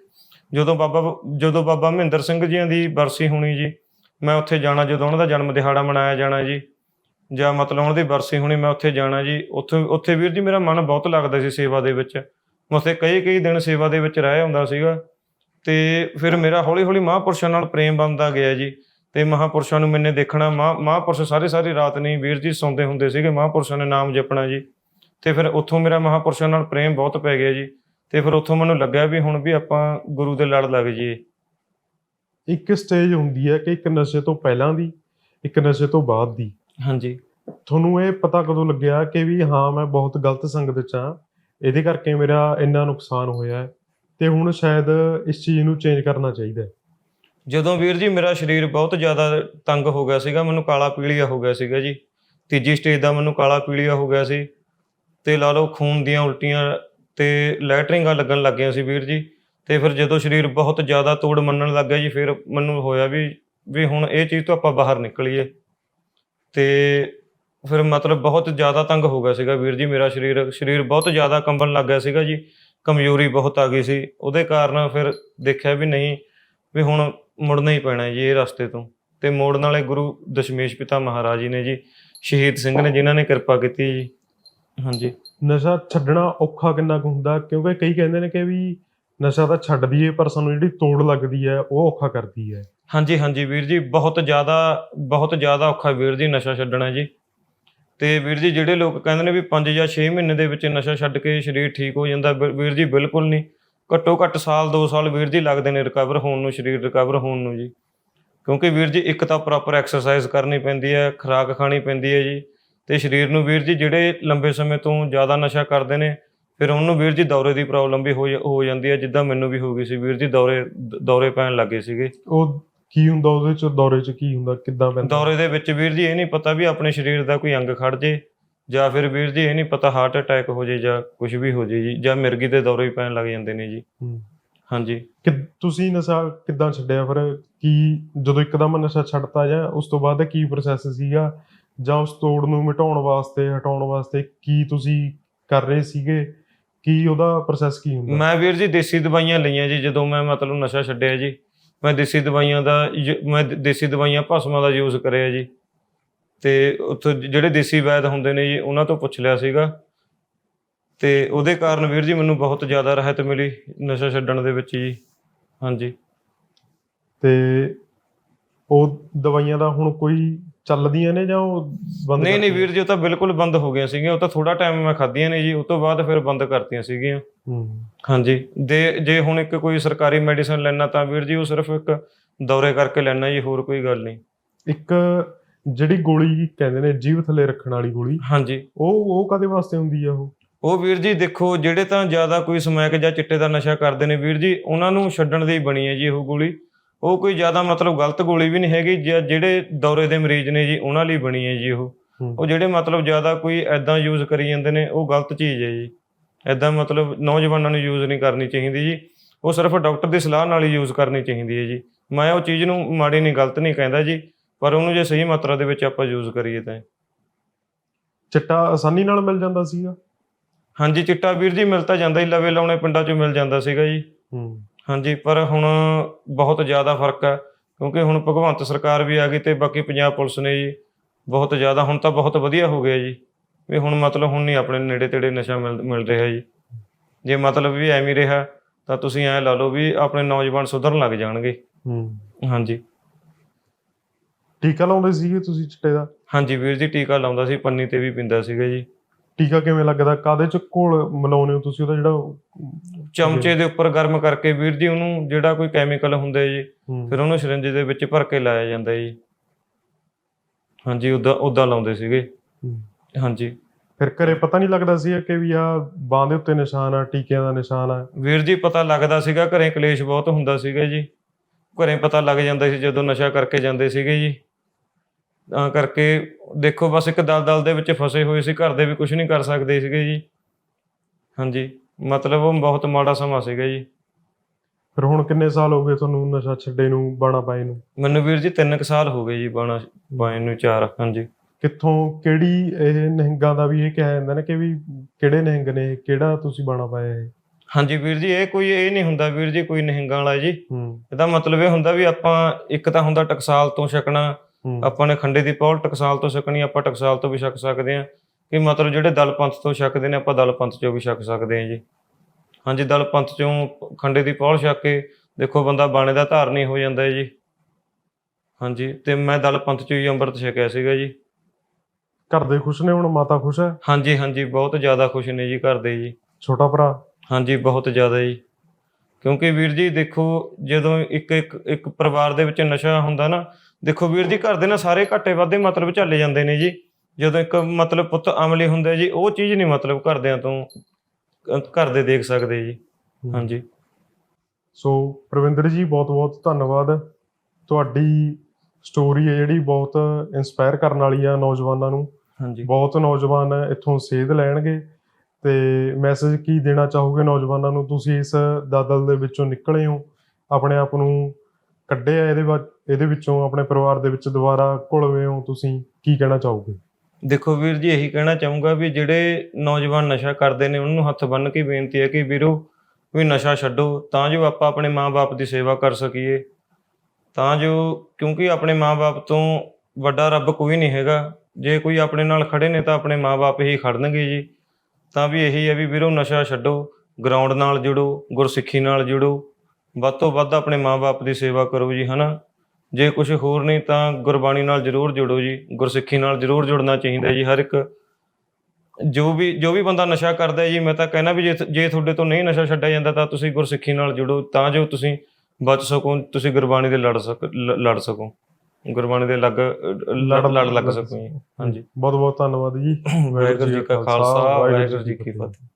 ਜਦੋਂ ਬਾਬਾ ਜਦੋਂ ਬਾਬਾ ਮਹਿੰਦਰ ਸਿੰਘ ਜੀਆਂ ਦੀ ਬਰਸੀ ਹੋਣੀ ਜੀ, ਮੈਂ ਉੱਥੇ ਜਾਣਾ, ਜਦੋਂ ਉਹਨਾਂ ਦਾ ਜਨਮ ਦਿਹਾੜਾ ਮਨਾਇਆ ਜਾਣਾ ਜੀ, ਜਾਂ ਮਤਲਬ ਉਹਨਾਂ ਦੀ ਬਰਸੀ ਹੋਣੀ, ਮੈਂ ਉੱਥੇ ਜਾਣਾ ਜੀ। ਉੱਥੇ ਉੱਥੇ ਵੀਰ ਜੀ ਮੇਰਾ ਮਨ ਬਹੁਤ ਲੱਗਦਾ ਸੀ ਸੇਵਾ ਦੇ ਵਿੱਚ। ਮੈਂ ਉੱਥੇ ਕਈ ਕਈ ਦਿਨ ਸੇਵਾ ਦੇ ਵਿੱਚ ਰਹਿ ਹੁੰਦਾ ਸੀਗਾ। ਤੇ ਫਿਰ ਮੇਰਾ ਹੌਲੀ ਹੌਲੀ ਮਹਾਪੁਰਸ਼ਾਂ ਨਾਲ ਪ੍ਰੇਮ ਬਣਦਾ ਗਿਆ ਜੀ। ਤੇ ਮਹਾਪੁਰਸ਼ਾਂ ਨੂੰ ਮੈਨੇ ਦੇਖਣਾ, ਮਹਾ, ਮਹਾਪੁਰਸ਼ ਸਾਰੇ ਸਾਰੀ ਰਾਤ ਨਹੀਂ ਵੀਰ ਜੀ ਸੌਂਦੇ ਹੁੰਦੇ ਸੀਗੇ, ਮਹਾਪੁਰਸ਼ਾਂ ਨੇ ਨਾਮ ਜਪਣਾ ਜੀ। ਤੇ ਫਿਰ ਉੱਥੋਂ ਮੇਰਾ ਮਹਾਪੁਰਸ਼ਾਂ ਨਾਲ ਪ੍ਰੇਮ ਬਹੁਤ ਪੈ ਗਿਆ ਜੀ। ਤੇ ਫਿਰ ਉੱਥੋਂ ਮੈਨੂੰ ਲੱਗਿਆ ਵੀ ਹੁਣ ਵੀ ਆਪਾਂ ਗੁਰੂ ਦੇ ਲੜ ਲੱਗ ਜਾਈਏ। ਇੱਕ ਸਟੇਜ ਹੁੰਦੀ ਹੈ ਕਿ ਇੱਕ ਨਸ਼ੇ ਤੋਂ ਪਹਿਲਾਂ ਦੀ ਇੱਕ ਨਸ਼ੇ ਤੋਂ ਬਾਅਦ ਦੀ। ਹਾਂਜੀ। ਤੁਹਾਨੂੰ ਇਹ ਪਤਾ ਕਦੋਂ ਲੱਗਿਆ ਕਿ ਵੀ ਹਾਂ ਮੈਂ ਬਹੁਤ ਗਲਤ ਸੰਗਤ 'ਚ ਆ ਇਹਦੇ ਕਰਕੇ ਮੇਰਾ ਇੰਨਾ ਨੁਕਸਾਨ ਹੋਇਆ ਹੈ। ਤੇ ਹੁਣ ਸ਼ਾਇਦ ਇਸ ਚੀਜ਼ ਨੂੰ ਚੇਂਜ ਕਰਨਾ ਚਾਹੀਦਾ ਹੈ। ਜਦੋਂ ਵੀਰ ਜੀ ਮੇਰਾ ਸਰੀਰ ਬਹੁਤ ਜ਼ਿਆਦਾ ਤੰਗ ਹੋ ਗਿਆ ਸੀਗਾ ਮੈਨੂੰ ਕਾਲਾ ਪੀਲੀਆ ਹੋ ਗਿਆ ਸੀਗਾ ਜੀ। ਤੀਜੀ ਸਟੇਜ ਦਾ ਮੈਨੂੰ ਕਾਲਾ ਪੀਲੀਆ ਹੋ ਗਿਆ ਸੀ। ਤੇ ਲਾ ਲਓ ਖੂਨ ਦੀਆਂ ਉਲਟੀਆਂ ਤੇ ਲੈਟਰਿੰਗਾਂ ਲੱਗਣ ਲੱਗ ਗਈਆਂ ਸੀ ਵੀਰ ਜੀ। ਤੇ ਫਿਰ ਜਦੋਂ ਸਰੀਰ ਬਹੁਤ ਜ਼ਿਆਦਾ ਤੋੜ ਮੰਨਣ ਲੱਗ ਗਿਆ ਜੀ, ਫਿਰ ਮੈਨੂੰ ਹੋਇਆ ਵੀ ਵੀ ਹੁਣ ਇਹ ਚੀਜ਼ ਤੋਂ ਆਪਾਂ ਬਾਹਰ ਨਿਕਲੀਏ। ਤੇ ਫਿਰ ਮਤਲਬ ਬਹੁਤ ਜ਼ਿਆਦਾ ਤੰਗ ਹੋ ਗਿਆ ਸੀਗਾ ਵੀਰ ਜੀ ਮੇਰਾ ਸਰੀਰ। ਸਰੀਰ ਬਹੁਤ ਜ਼ਿਆਦਾ ਕੰਬਣ ਲੱਗ ਗਿਆ ਸੀਗਾ ਜੀ, ਕਮਜ਼ੋਰੀ ਬਹੁਤ ਆ ਗਈ ਸੀ। ਉਹਦੇ ਕਾਰਨ ਫਿਰ ਦੇਖਿਆ ਵੀ ਨਹੀਂ, ਵੀ ਹੁਣ ਮੁੜਨਾ ਹੀ ਪੈਣਾ ਜੀ ਇਹ ਰਸਤੇ ਤੋਂ। ਤੇ ਮੋੜਨ ਵਾਲੇ ਗੁਰੂ ਦਸ਼ਮੇਸ਼ ਪਿਤਾ ਮਹਾਰਾਜ ਜੀ ਨੇ ਜੀ, ਸ਼ਹੀਦ ਸਿੰਘ ਨੇ ਜਿਨ੍ਹਾਂ ਨੇ ਕਿਰਪਾ ਕੀਤੀ ਜੀ। ਹਾਂਜੀ। ਨਸ਼ਾ ਛੱਡਣਾ ਔਖਾ ਕਿੰਨਾ ਕੁ ਹੁੰਦਾ ਕਿਉਂਕਿ ਕਈ ਕਹਿੰਦੇ ਨੇ ਕਿ ਵੀ ਨਸ਼ਾ ਤਾਂ ਛੱਡ ਦਈਏ ਪਰ ਸਾਨੂੰ ਜਿਹੜੀ ਤੋੜ ਲੱਗਦੀ ਹੈ ਉਹ ਔਖਾ ਕਰਦੀ ਹੈ। ਹਾਂਜੀ ਹਾਂਜੀ ਵੀਰ ਜੀ ਬਹੁਤ ਜ਼ਿਆਦਾ ਬਹੁਤ ਜ਼ਿਆਦਾ ਔਖਾ ਵੀਰ ਜੀ ਨਸ਼ਾ ਛੱਡਣਾ ਜੀ। ਤੇ ਵੀਰ ਜੀ ਜਿਹੜੇ ਲੋਕ ਕਹਿੰਦੇ ਨੇ ਵੀ 5 ਜਾਂ 6 ਮਹੀਨੇ ਦੇ ਵਿੱਚ ਨਸ਼ਾ ਛੱਡ ਕੇ ਸਰੀਰ ਠੀਕ ਹੋ ਜਾਂਦਾ ਵੀਰ ਜੀ ਬਿਲਕੁਲ ਨਹੀਂ। ਘੱਟੋ ਘੱਟ ਸਾਲ 2 ਸਾਲ ਵੀਰ ਜੀ ਲੱਗਦੇ ਨੇ ਰਿਕਵਰ ਹੋਣ ਨੂੰ ਸਰੀਰ ਰਿਕਵਰ ਹੋਣ ਨੂੰ ਜੀ। ਕਿਉਂਕਿ ਵੀਰ ਜੀ ਇੱਕ ਤਾਂ ਪ੍ਰੋਪਰ ਐਕਸਰਸਾਈਜ਼ ਕਰਨੀ ਪੈਂਦੀ ਹੈ ਖੁਰਾਕ ਖਾਣੀ ਪੈਂਦੀ ਹੈ ਜੀ। ਤੇ ਸਰੀਰ ਨੂੰ ਵੀਰ ਜੀ ਜਿਹੜੇ ਲੰਬੇ ਸਮੇਂ ਤੋਂ ਜ਼ਿਆਦਾ ਨਸ਼ਾ ਕਰਦੇ ਨੇ ਫਿਰ ਉਹਨੂੰ ਵੀਰ ਜੀ ਦੌਰੇ ਦੀ ਪ੍ਰੋਬਲਮ ਵੀ ਹੋ ਜਾ- ਹੋ ਜਾਂਦੀ ਹੈ ਜਿੱਦਾਂ ਮੈਨੂੰ ਵੀ ਹੋ ਗਈ ਸੀ। ਵੀਰ ਜੀ ਦੌਰੇ ਦੌਰੇ ਪੈਣ ਲੱਗੇ ਸੀਗੇ। ਉਹ ਕੀ ਹੁੰਦਾ ਉਹਦੇ ਚ ਦੌਰੇ ਚ ਕੀ ਹੁੰਦਾ ਕਿੱਦਾਂ ਪੈਂਦਾ? ਦੌਰੇ ਦੇ ਵਿੱਚ ਵੀਰ ਜੀ ਇਹ ਨਹੀਂ ਪਤਾ ਵੀ ਆਪਣੇ ਸਰੀਰ ਦਾ ਕੋਈ ਅੰਗ ਖੜ ਜੇ ਜਾਂ ਫਿਰ ਵੀਰ ਜੀ ਇਹ ਨਹੀਂ ਪਤਾ ਹਾਰਟ ਅਟੈਕ ਹੋ ਜੇ ਜਾਂ ਕੁਝ ਵੀ ਹੋ ਜੇ ਜੀ ਜਾਂ ਮਿਰਗੀ ਦੇ ਦੌਰੇ ਵੀ ਪੈਣ ਲੱਗ ਜਾਂਦੇ ਨੇ ਜੀ। ਹੂੰ। ਹਾਂਜੀ। ਕਿ ਤੁਸੀਂ ਨਸ਼ਾ ਕਿੱਦਾਂ ਛੱਡਿਆ ਫਿਰ? ਕੀ ਜਦੋਂ ਇੱਕਦਮ ਨਸ਼ਾ ਛੱਡਤਾ ਜਾਂ ਉਸ ਤੋਂ ਬਾਅਦ ਕੀ ਪ੍ਰੋਸੈਸ ਸੀਗਾ? ਜਾਂ ਉਸ ਤੋੜ ਨੂੰ ਮਿਟਾਉਣ ਵਾਸਤੇ ਹਟਾਉਣ ਵਾਸਤੇ ਕੀ ਤੁਸੀਂ ਕਰ ਰਹੇ ਸੀਗੇ? ਕੀ ਉਹਦਾ ਪ੍ਰੋਸੈਸ ਕੀ ਹੁੰਦਾ? ਮੈਂ ਵੀਰ ਜੀ ਦੇਸੀ ਦਵਾਈਆਂ ਲਈਆਂ ਜੀ ਜਦੋਂ ਮੈਂ ਮਤਲਬ ਨਸ਼ਾ ਛੱਡਿਆ ਜੀ ਮੈਂ ਦੇਸੀ ਦਵਾਈਆਂ ਦਾ ਮੈਂ ਦੇਸੀ ਦਵਾਈਆਂ ਭਸਮਾਂ ਦਾ ਯੂਜ਼ ਕਰਿਆ ਜੀ। ਤੇ ਉੱਥੋਂ ਜਿਹੜੇ ਦੇਸੀ ਵੈਦ ਹੁੰਦੇ ਨੇ ਜੀ ਉਹਨਾਂ ਤੋਂ ਪੁੱਛ ਲਿਆ ਸੀਗਾ। ਤੇ ਉਹਦੇ ਕਾਰਨ ਵੀਰ ਜੀ ਮੈਨੂੰ ਬਹੁਤ ਜ਼ਿਆਦਾ ਰਾਹਤ ਮਿਲੀ ਨਸ਼ਾ ਛੱਡਣ ਦੇ ਵਿੱਚ ਜੀ। ਹਾਂਜੀ। ਤੇ ਉਹ ਦਵਾਈਆਂ ਦਾ ਹੁਣ ਕੋਈ ਚੱਲਦੀਆਂ ਨੇ ਜਾਂ ਉਹ ਬੰਦ ਨਹੀਂ ਨਹੀਂ? ਵੀਰ ਜੀ ਉਹ ਤਾਂ ਬਿਲਕੁਲ ਬੰਦ ਹੋ ਗਈਆਂ ਸੀਗੀਆਂ। ਉਹ ਤਾਂ ਥੋੜਾ ਟਾਈਮ ਮੈਂ ਖਾਧੀਆਂ ਨੇ ਜੀ ਉਸ ਤੋਂ ਬਾਅਦ ਫਿਰ ਬੰਦ ਕਰਤੀਆਂ ਸੀਗੀਆਂ। ਹੂੰ। ਹਾਂਜੀ। ਦੇ ਜੇ ਹੁਣ ਇੱਕ ਕੋਈ ਸਰਕਾਰੀ ਮੈਡੀਸਨ ਲੈਣਾ ਤਾਂ ਵੀਰ ਜੀ ਉਹ ਸਿਰਫ ਇੱਕ ਦੌਰੇ ਕਰਕੇ ਲੈਣਾ ਜੀ ਹੋਰ ਕੋਈ ਗੱਲ ਨਹੀਂ। ਇੱਕ ਜਿਹੜੀ ਗੋਲੀ ਕਹਿੰਦੇ ਨੇ ਜੀਵ ਥੱਲੇ ਰੱਖਣ ਵਾਲੀ ਗੋਲੀ ਹਾਂਜੀ। ਉਹ ਉਹ ਕਦੇ ਵਾਸਤੇ ਹੁੰਦੀ ਆ ਉਹ? ਉਹ ਵੀਰ ਜੀ ਦੇਖੋ ਜਿਹੜੇ ਤਾਂ ਜ਼ਿਆਦਾ ਕੋਈ ਸਮੈਕ ਜਾਂ ਚਿੱਟੇ ਦਾ ਨਸ਼ਾ ਕਰਦੇ ਨੇ ਵੀਰ ਜੀ ਉਹਨਾਂ ਨੂੰ ਛੱਡਣ ਦੀ ਬਣੀ ਹੈ ਜੀ ਉਹ ਗੋਲੀ। ਉਹ ਕੋਈ ਜ਼ਿਆਦਾ ਮਤਲਬ ਗਲਤ ਗੋਲੀ ਵੀ ਨਹੀਂ ਹੈਗੀ ਜਾਂ ਜਿਹੜੇ ਦੌਰੇ ਦੇ ਮਰੀਜ਼ ਨੇ ਜੀ ਉਹਨਾਂ ਲਈ ਬਣੀ ਹੈ ਜੀ ਉਹ। ਹੂੰ। ਉਹ ਜਿਹੜੇ ਮਤਲਬ ਜ਼ਿਆਦਾ ਕੋਈ ਐਦਾਂ ਯੂਜ਼ ਕਰੀ ਜਾਂਦੇ ਨੇ ਉਹ ਗਲਤ ਚੀਜ਼ ਹੈ ਜੀ। ਐਦਾਂ ਮਤਲਬ ਨੌਜਵਾਨਾਂ ਨੂੰ ਯੂਜ਼ ਨਹੀਂ ਕਰਨੀ ਚਾਹੀਦੀ ਜੀ। ਉਹ ਸਿਰਫ ਡਾਕਟਰ ਦੀ ਸਲਾਹ ਨਾਲ ਹੀ ਯੂਜ਼ ਕਰਨੀ ਚਾਹੀਦੀ ਹੈ ਜੀ। ਮੈਂ ਉਹ ਚੀਜ਼ ਨੂੰ ਮਾੜੀ ਨਹੀਂ ਗਲਤ ਨਹੀਂ ਕਹਿੰਦਾ ਜੀ ਪਰ ਉਹਨੂੰ ਜੇ ਸਹੀ ਮਾਤਰਾ ਦੇ ਵਿੱਚ ਆਪਾਂ ਯੂਜ਼ ਕਰੀਏ ਤਾਂ। ਚਿੱਟਾ ਆਸਾਨੀ ਨਾਲ ਮਿਲ ਜਾਂਦਾ ਸੀਗਾ? ਹਾਂਜੀ ਚਿੱਟਾ ਵੀਰ ਜੀ ਮਿਲ ਤਾਂ ਜਾਂਦਾ ਹੀ ਲਵੇ ਲਾਉਣੇ ਪਿੰਡਾਂ 'ਚੋਂ ਮਿਲ ਜਾਂਦਾ ਸੀਗਾ ਜੀ। ਹੂੰ। ਹਾਂਜੀ ਪਰ ਹੁਣ ਬਹੁਤ ਜ਼ਿਆਦਾ ਫ਼ਰਕ ਹੈ ਕਿਉਂਕਿ ਹੁਣ ਭਗਵੰਤ ਸਰਕਾਰ ਵੀ ਆ ਗਈ ਤੇ ਬਾਕੀ ਪੰਜਾਬ ਪੁਲਿਸ ਨੇ ਜੀ ਬਹੁਤ ਜ਼ਿਆਦਾ ਹੁਣ ਤਾਂ ਬਹੁਤ ਵਧੀਆ ਹੋ ਗਿਆ ਜੀ ਵੀ ਹੁਣ ਮਤਲਬ ਹੁਣ ਨਹੀਂ ਆਪਣੇ ਨੇੜੇ ਤੇੜੇ ਨਸ਼ਾ ਮਿਲ ਮਿਲ ਰਿਹਾ ਜੀ। ਜੇ ਮਤਲਬ ਵੀ ਐਵੇਂ ਹੀ ਰਿਹਾ ਤਾਂ ਤੁਸੀਂ ਐ ਲਾ ਲਓ ਵੀ ਆਪਣੇ ਨੌਜਵਾਨ ਸੁਧਰਨ ਲੱਗ ਜਾਣਗੇ। ਹੂੰ। ਹਾਂਜੀ। ਟੀਕਾ ਲਾਉਂਦੇ ਸੀਗੇ ਤੁਸੀਂ ਚਿੱਟੇ ਦਾ? ਹਾਂਜੀ ਵੀਰ ਜੀ ਟੀਕਾ ਲਾਉਂਦਾ ਸੀ ਪੰਨੀ ਤੇ ਵੀ ਪਿੰਦਾ ਸੀਗਾ ਜੀ। ਟੀਕਾ ਕਿਵੇਂ ਲੱਗਦਾ? ਕਾਦੇ ਚ ਘੋਲ ਮਿਲਾਉਂਦੇ ਹੋ ਤੁਸੀਂ ਉਹਦਾ ਜਿਹੜਾ ਚਮਚੇ ਦੇ ਉੱਪਰ ਗਰਮ ਕਰਕੇ ਵੀਰ ਜੀ ਉਹਨੂੰ ਜਿਹੜਾ ਕੋਈ ਕੈਮੀਕਲ ਹੁੰਦਾ ਜੀ। ਫਿਰ ਉਹਨੂੰ ਸਿਰਿੰਜ ਦੇ ਵਿੱਚ ਭਰ ਕੇ ਲਾਇਆ ਜਾਂਦਾ ਜੀ। ਹਾਂਜੀ ਉਦਾਂ ਉਦਾਂ ਲਾਉਂਦੇ ਸੀਗੇ। ਹਾਂਜੀ। ਫਿਰ ਘਰੇ ਪਤਾ ਨਹੀਂ ਲੱਗਦਾ ਸੀ ਕਿ ਵੀ ਆ ਬਾਂਹ ਦੇ ਉੱਤੇ ਨਿਸ਼ਾਨ ਆ ਟੀਕਿਆਂ ਦਾ ਨਿਸ਼ਾਨ ਆ? ਵੀਰ ਜੀ ਪਤਾ ਲੱਗਦਾ ਸੀਗਾ ਘਰੇ ਕਲੇਸ਼ ਬਹੁਤ ਹੁੰਦਾ ਸੀਗਾ ਜੀ। ਘਰੇ ਪਤਾ ਲੱਗ ਜਾਂਦਾ ਸੀ ਜਦੋਂ ਨਸ਼ਾ ਕਰਕੇ ਜਾਂਦੇ ਸੀਗੇ ਜੀ। ਤਾਂ ਕਰਕੇ ਦੇਖੋ ਬਸ ਇੱਕ ਦਲਦਲ ਦੇ ਵਿੱਚ ਫਸੇ ਹੋਏ ਸੀ ਘਰ ਦੇ ਵੀ ਕੁਝ ਨਹੀਂ ਕਰ ਸਕਦੇ ਸੀਗੇ ਜੀ। ਹਾਂਜੀ ਮਤਲਬ ਉਹ ਬਹੁਤ ਮਾੜਾ ਸਮਾਂ ਸੀਗਾ ਜੀ। ਫਿਰ ਹੁਣ ਕਿੰਨੇ ਸਾਲ ਹੋ ਗਏ ਤੁਹਾਨੂੰ ਨਸ਼ਾ ਛੱਡੇ ਨੂੰ ਬਾਣਾ ਪਾਏ ਨੂੰ? ਮੈਨੂੰ ਵੀਰ ਜੀ 3 ਸਾਲ ਹੋ ਗਏ ਜੀ ਬਾਣਾ ਬਾਣੇ ਨੂੰ 4 ਹਾਂਜੀ। ਕਿੱਥੋਂ ਕਿਹੜੀ ਇਹ ਨਿਹੰਗਾਂ ਦਾ ਵੀ ਇਹ ਕਿਹਾ ਜਾਂਦਾ ਨਾ ਕਿ ਵੀ ਕਿਹੜੇ ਨਿਹੰਗ ਨੇ ਕਿਹੜਾ ਤੁਸੀਂ ਬਾਣਾ ਪਾਇਆ ਇਹ? ਹਾਂਜੀ ਵੀਰ ਜੀ ਇਹ ਕੋਈ ਇਹ ਨਹੀਂ ਹੁੰਦਾ ਵੀਰ ਜੀ ਕੋਈ ਨਿਹੰਗਾਂ ਵਾਲਾ ਜੀ। ਹੂੰ। ਇਹਦਾ ਮਤਲਬ ਇਹ ਹੁੰਦਾ ਵੀ ਆਪਾਂ ਇੱਕ ਤਾਂ ਹੁੰਦਾ ਟਕਸਾਲ ਤੋਂ ਛਕਣਾ ਹੂੰ ਆਪਾਂ ਨੇ ਖੰਡੇ ਦੀ ਪੌਲ ਟਕਸਾਲ ਤੋਂ ਛਕਣੀ ਆਪਾਂ ਟਕਸਾਲ ਤੋਂ ਵੀ ਛਕ ਸਕਦੇ ਹਾਂ। ਕਿ ਮਤਲਬ ਜਿਹੜੇ ਦਲ ਪੰਥ ਤੋਂ ਛਕਦੇ ਨੇ ਆਪਾਂ ਦਲ ਪੰਥ ਚੋਂ ਵੀ ਛਕ ਸਕਦੇ ਹਾਂ ਜੀ। ਹਾਂਜੀ ਦਲ ਪੰਥ ਚੋਂ ਖੰਡੇ ਦੀ ਪੌਲ ਛਕ ਕੇ ਦੇਖੋ ਬੰਦਾ ਬਾਣੇ ਦਾ ਧਾਰਨੀ ਹੋ ਜਾਂਦਾ ਹੈ ਜੀ। ਹਾਂਜੀ ਤੇ ਮੈਂ ਦਲ ਪੰਥ ਚੋਂ ਹੀ ਅੰਮ੍ਰਿਤ ਛਕਿਆ ਸੀਗਾ ਜੀ। ਘਰ ਦੇ ਖੁਸ਼ ਨੇ ਹੁਣ ਮਾਤਾ ਖੁਸ਼ ਹੈ? ਹਾਂਜੀ ਹਾਂਜੀ ਬਹੁਤ ਜ਼ਿਆਦਾ ਖੁਸ਼ ਨੇ ਜੀ ਘਰ ਦੇ ਜੀ। ਛੋਟਾ ਭਰਾ? ਹਾਂਜੀ ਬਹੁਤ ਜ਼ਿਆਦਾ ਜੀ। ਕਿਉਂਕਿ ਵੀਰ ਜੀ ਦੇਖੋ ਜਦੋਂ ਇੱਕ ਇੱਕ ਇੱਕ ਪਰਿਵਾਰ ਦੇ ਵਿੱਚ ਨਸ਼ਾ ਹੁੰਦਾ ਨਾ ਦੇਖੋ ਵੀਰ ਜੀ ਘਰ ਦੇ ਨਾਲ ਸਾਰੇ ਘਾਟੇ ਵਾਧੇ ਮਤਲਬ ਝੱਲੇ ਜਾਂਦੇ ਨੇ ਜੀ। ਜਦੋਂ ਇੱਕ ਮਤਲਬ ਪੁੱਤ ਅਮਲੀ ਹੁੰਦਾ ਜੀ ਉਹ ਚੀਜ਼ ਨਹੀਂ ਮਤਲਬ ਘਰਦਿਆਂ ਤੋਂ ਘਰ ਦੇ ਦੇਖ ਸਕਦੇ ਜੀ। ਹਾਂਜੀ। ਸੋ ਪ੍ਰਵਿੰਦਰ ਜੀ ਬਹੁਤ ਬਹੁਤ ਧੰਨਵਾਦ। ਤੁਹਾਡੀ ਸਟੋਰੀ ਹੈ ਜਿਹੜੀ ਬਹੁਤ ਇਨਸਪਾਇਰ ਕਰਨ ਵਾਲੀ ਆ ਨੌਜਵਾਨਾਂ ਨੂੰ। ਹਾਂਜੀ। ਬਹੁਤ ਨੌਜਵਾਨ ਇੱਥੋਂ ਸੇਧ ਲੈਣਗੇ। ਤੇ ਮੈਸੇਜ ਕੀ ਦੇਣਾ ਚਾਹੋਗੇ ਨੌਜਵਾਨਾਂ ਨੂੰ? ਤੁਸੀਂ ਇਸ ਦਲਦਲ ਦੇ ਵਿੱਚੋਂ ਨਿਕਲੇ ਹੋ। ਆਪਣੇ ਆਪ ਨੂੰ ਕੱਢਿਆ ਇਹਦੇ ਬਾਅਦ, ਇਹਦੇ ਵਿੱਚੋਂ ਆਪਣੇ ਪਰਿਵਾਰ ਦੇ ਵਿੱਚ ਦੁਬਾਰਾ ਘੁਲਵੇਂ ਹੋ ਤੁਸੀਂ? ਕੀ ਕਹਿਣਾ ਚਾਹੋਗੇ? ਦੇਖੋ ਵੀਰ ਜੀ, ਇਹੀ ਕਹਿਣਾ ਚਾਹੂੰਗਾ ਵੀ ਜਿਹੜੇ ਨੌਜਵਾਨ ਨਸ਼ਾ ਕਰਦੇ ਨੇ, ਉਹਨਾਂ ਨੂੰ ਹੱਥ ਬੰਨ੍ਹ ਕੇ ਬੇਨਤੀ ਹੈ ਕਿ ਵੀਰੋ ਵੀ ਨਸ਼ਾ ਛੱਡੋ, ਤਾਂ ਜੋ ਆਪਾਂ ਆਪਣੇ ਮਾਪੇ ਦੀ ਸੇਵਾ ਕਰ ਸਕੀਏ। ਤਾਂ ਜੋ, ਕਿਉਂਕਿ ਆਪਣੇ ਮਾਪੇ ਤੋਂ ਵੱਡਾ ਰੱਬ ਕੋਈ ਨਹੀਂ ਹੈਗਾ। ਜੇ ਕੋਈ ਆਪਣੇ ਨਾਲ ਖੜੇ ਨੇ ਤਾਂ ਆਪਣੇ ਮਾਪੇ ਹੀ ਖੜਨਗੇ ਜੀ। ਤਾਂ ਵੀ ਇਹੀ ਹੈ ਵੀ ਵੀਰੋ, ਨਸ਼ਾ ਛੱਡੋ, ਗਰਾਊਂਡ ਨਾਲ ਜੁੜੋ, ਗੁਰਸਿੱਖੀ ਨਾਲ ਜੁੜੋ। ਵੱਧ ਤੋਂ ਵੱਧ ਆਪਣੇ ਮਾਪੇ ਦੀ ਸੇਵਾ ਕਰੋ ਜੀ ਹਨਾ? ਜੇ ਕੁਝ ਹੋਰ ਨਹੀਂ ਤਾਂ ਗੁਰਬਾਣੀ ਨਾਲ ਜ਼ਰੂਰ ਜੁੜੋ ਜੀ ਗੁਰਸਿੱਖੀ ਨਾਲ ਜ਼ਰੂਰ ਜੁੜਨਾ ਚਾਹੀਦਾ ਜੀ ਹਰ ਇੱਕ। ਜੋ ਵੀ ਜੋ ਵੀ ਬੰਦਾ ਨਸ਼ਾ ਕਰਦਾ ਹੈ ਜੀ ਮੈਂ ਤਾਂ ਕਹਿਣਾ ਵੀ ਜੇ ਜੇ ਤੁਹਾਡੇ ਤੋਂ ਨਹੀਂ ਨਸ਼ਾ ਛੱਡਿਆ ਜਾਂਦਾ ਤਾਂ ਤੁਸੀਂ ਗੁਰਸਿੱਖੀ ਨਾਲ ਜੁੜੋ ਤਾਂ ਜੋ ਤੁਸੀਂ ਬਚ ਸਕੋ ਤੁਸੀਂ ਗੁਰਬਾਣੀ ਦੇ ਲੜ ਸਕ ਲੜ ਸਕੋ। ਗੁਰਬਾਣੀ ਦੇ ਲੱਗ ਲੜ ਲੜ ਲੱਗ ਸਕੋ ਜੀ। ਹਾਂਜੀ। ਬਹੁਤ ਬਹੁਤ ਧੰਨਵਾਦ ਜੀ। ਵਾਹਿਗੁਰੂ ਜੀ ਕਾ ਖਾਲਸਾ ਵਾਹਿਗੁਰੂ ਜੀ ਕੀ ਫਤਿਹ।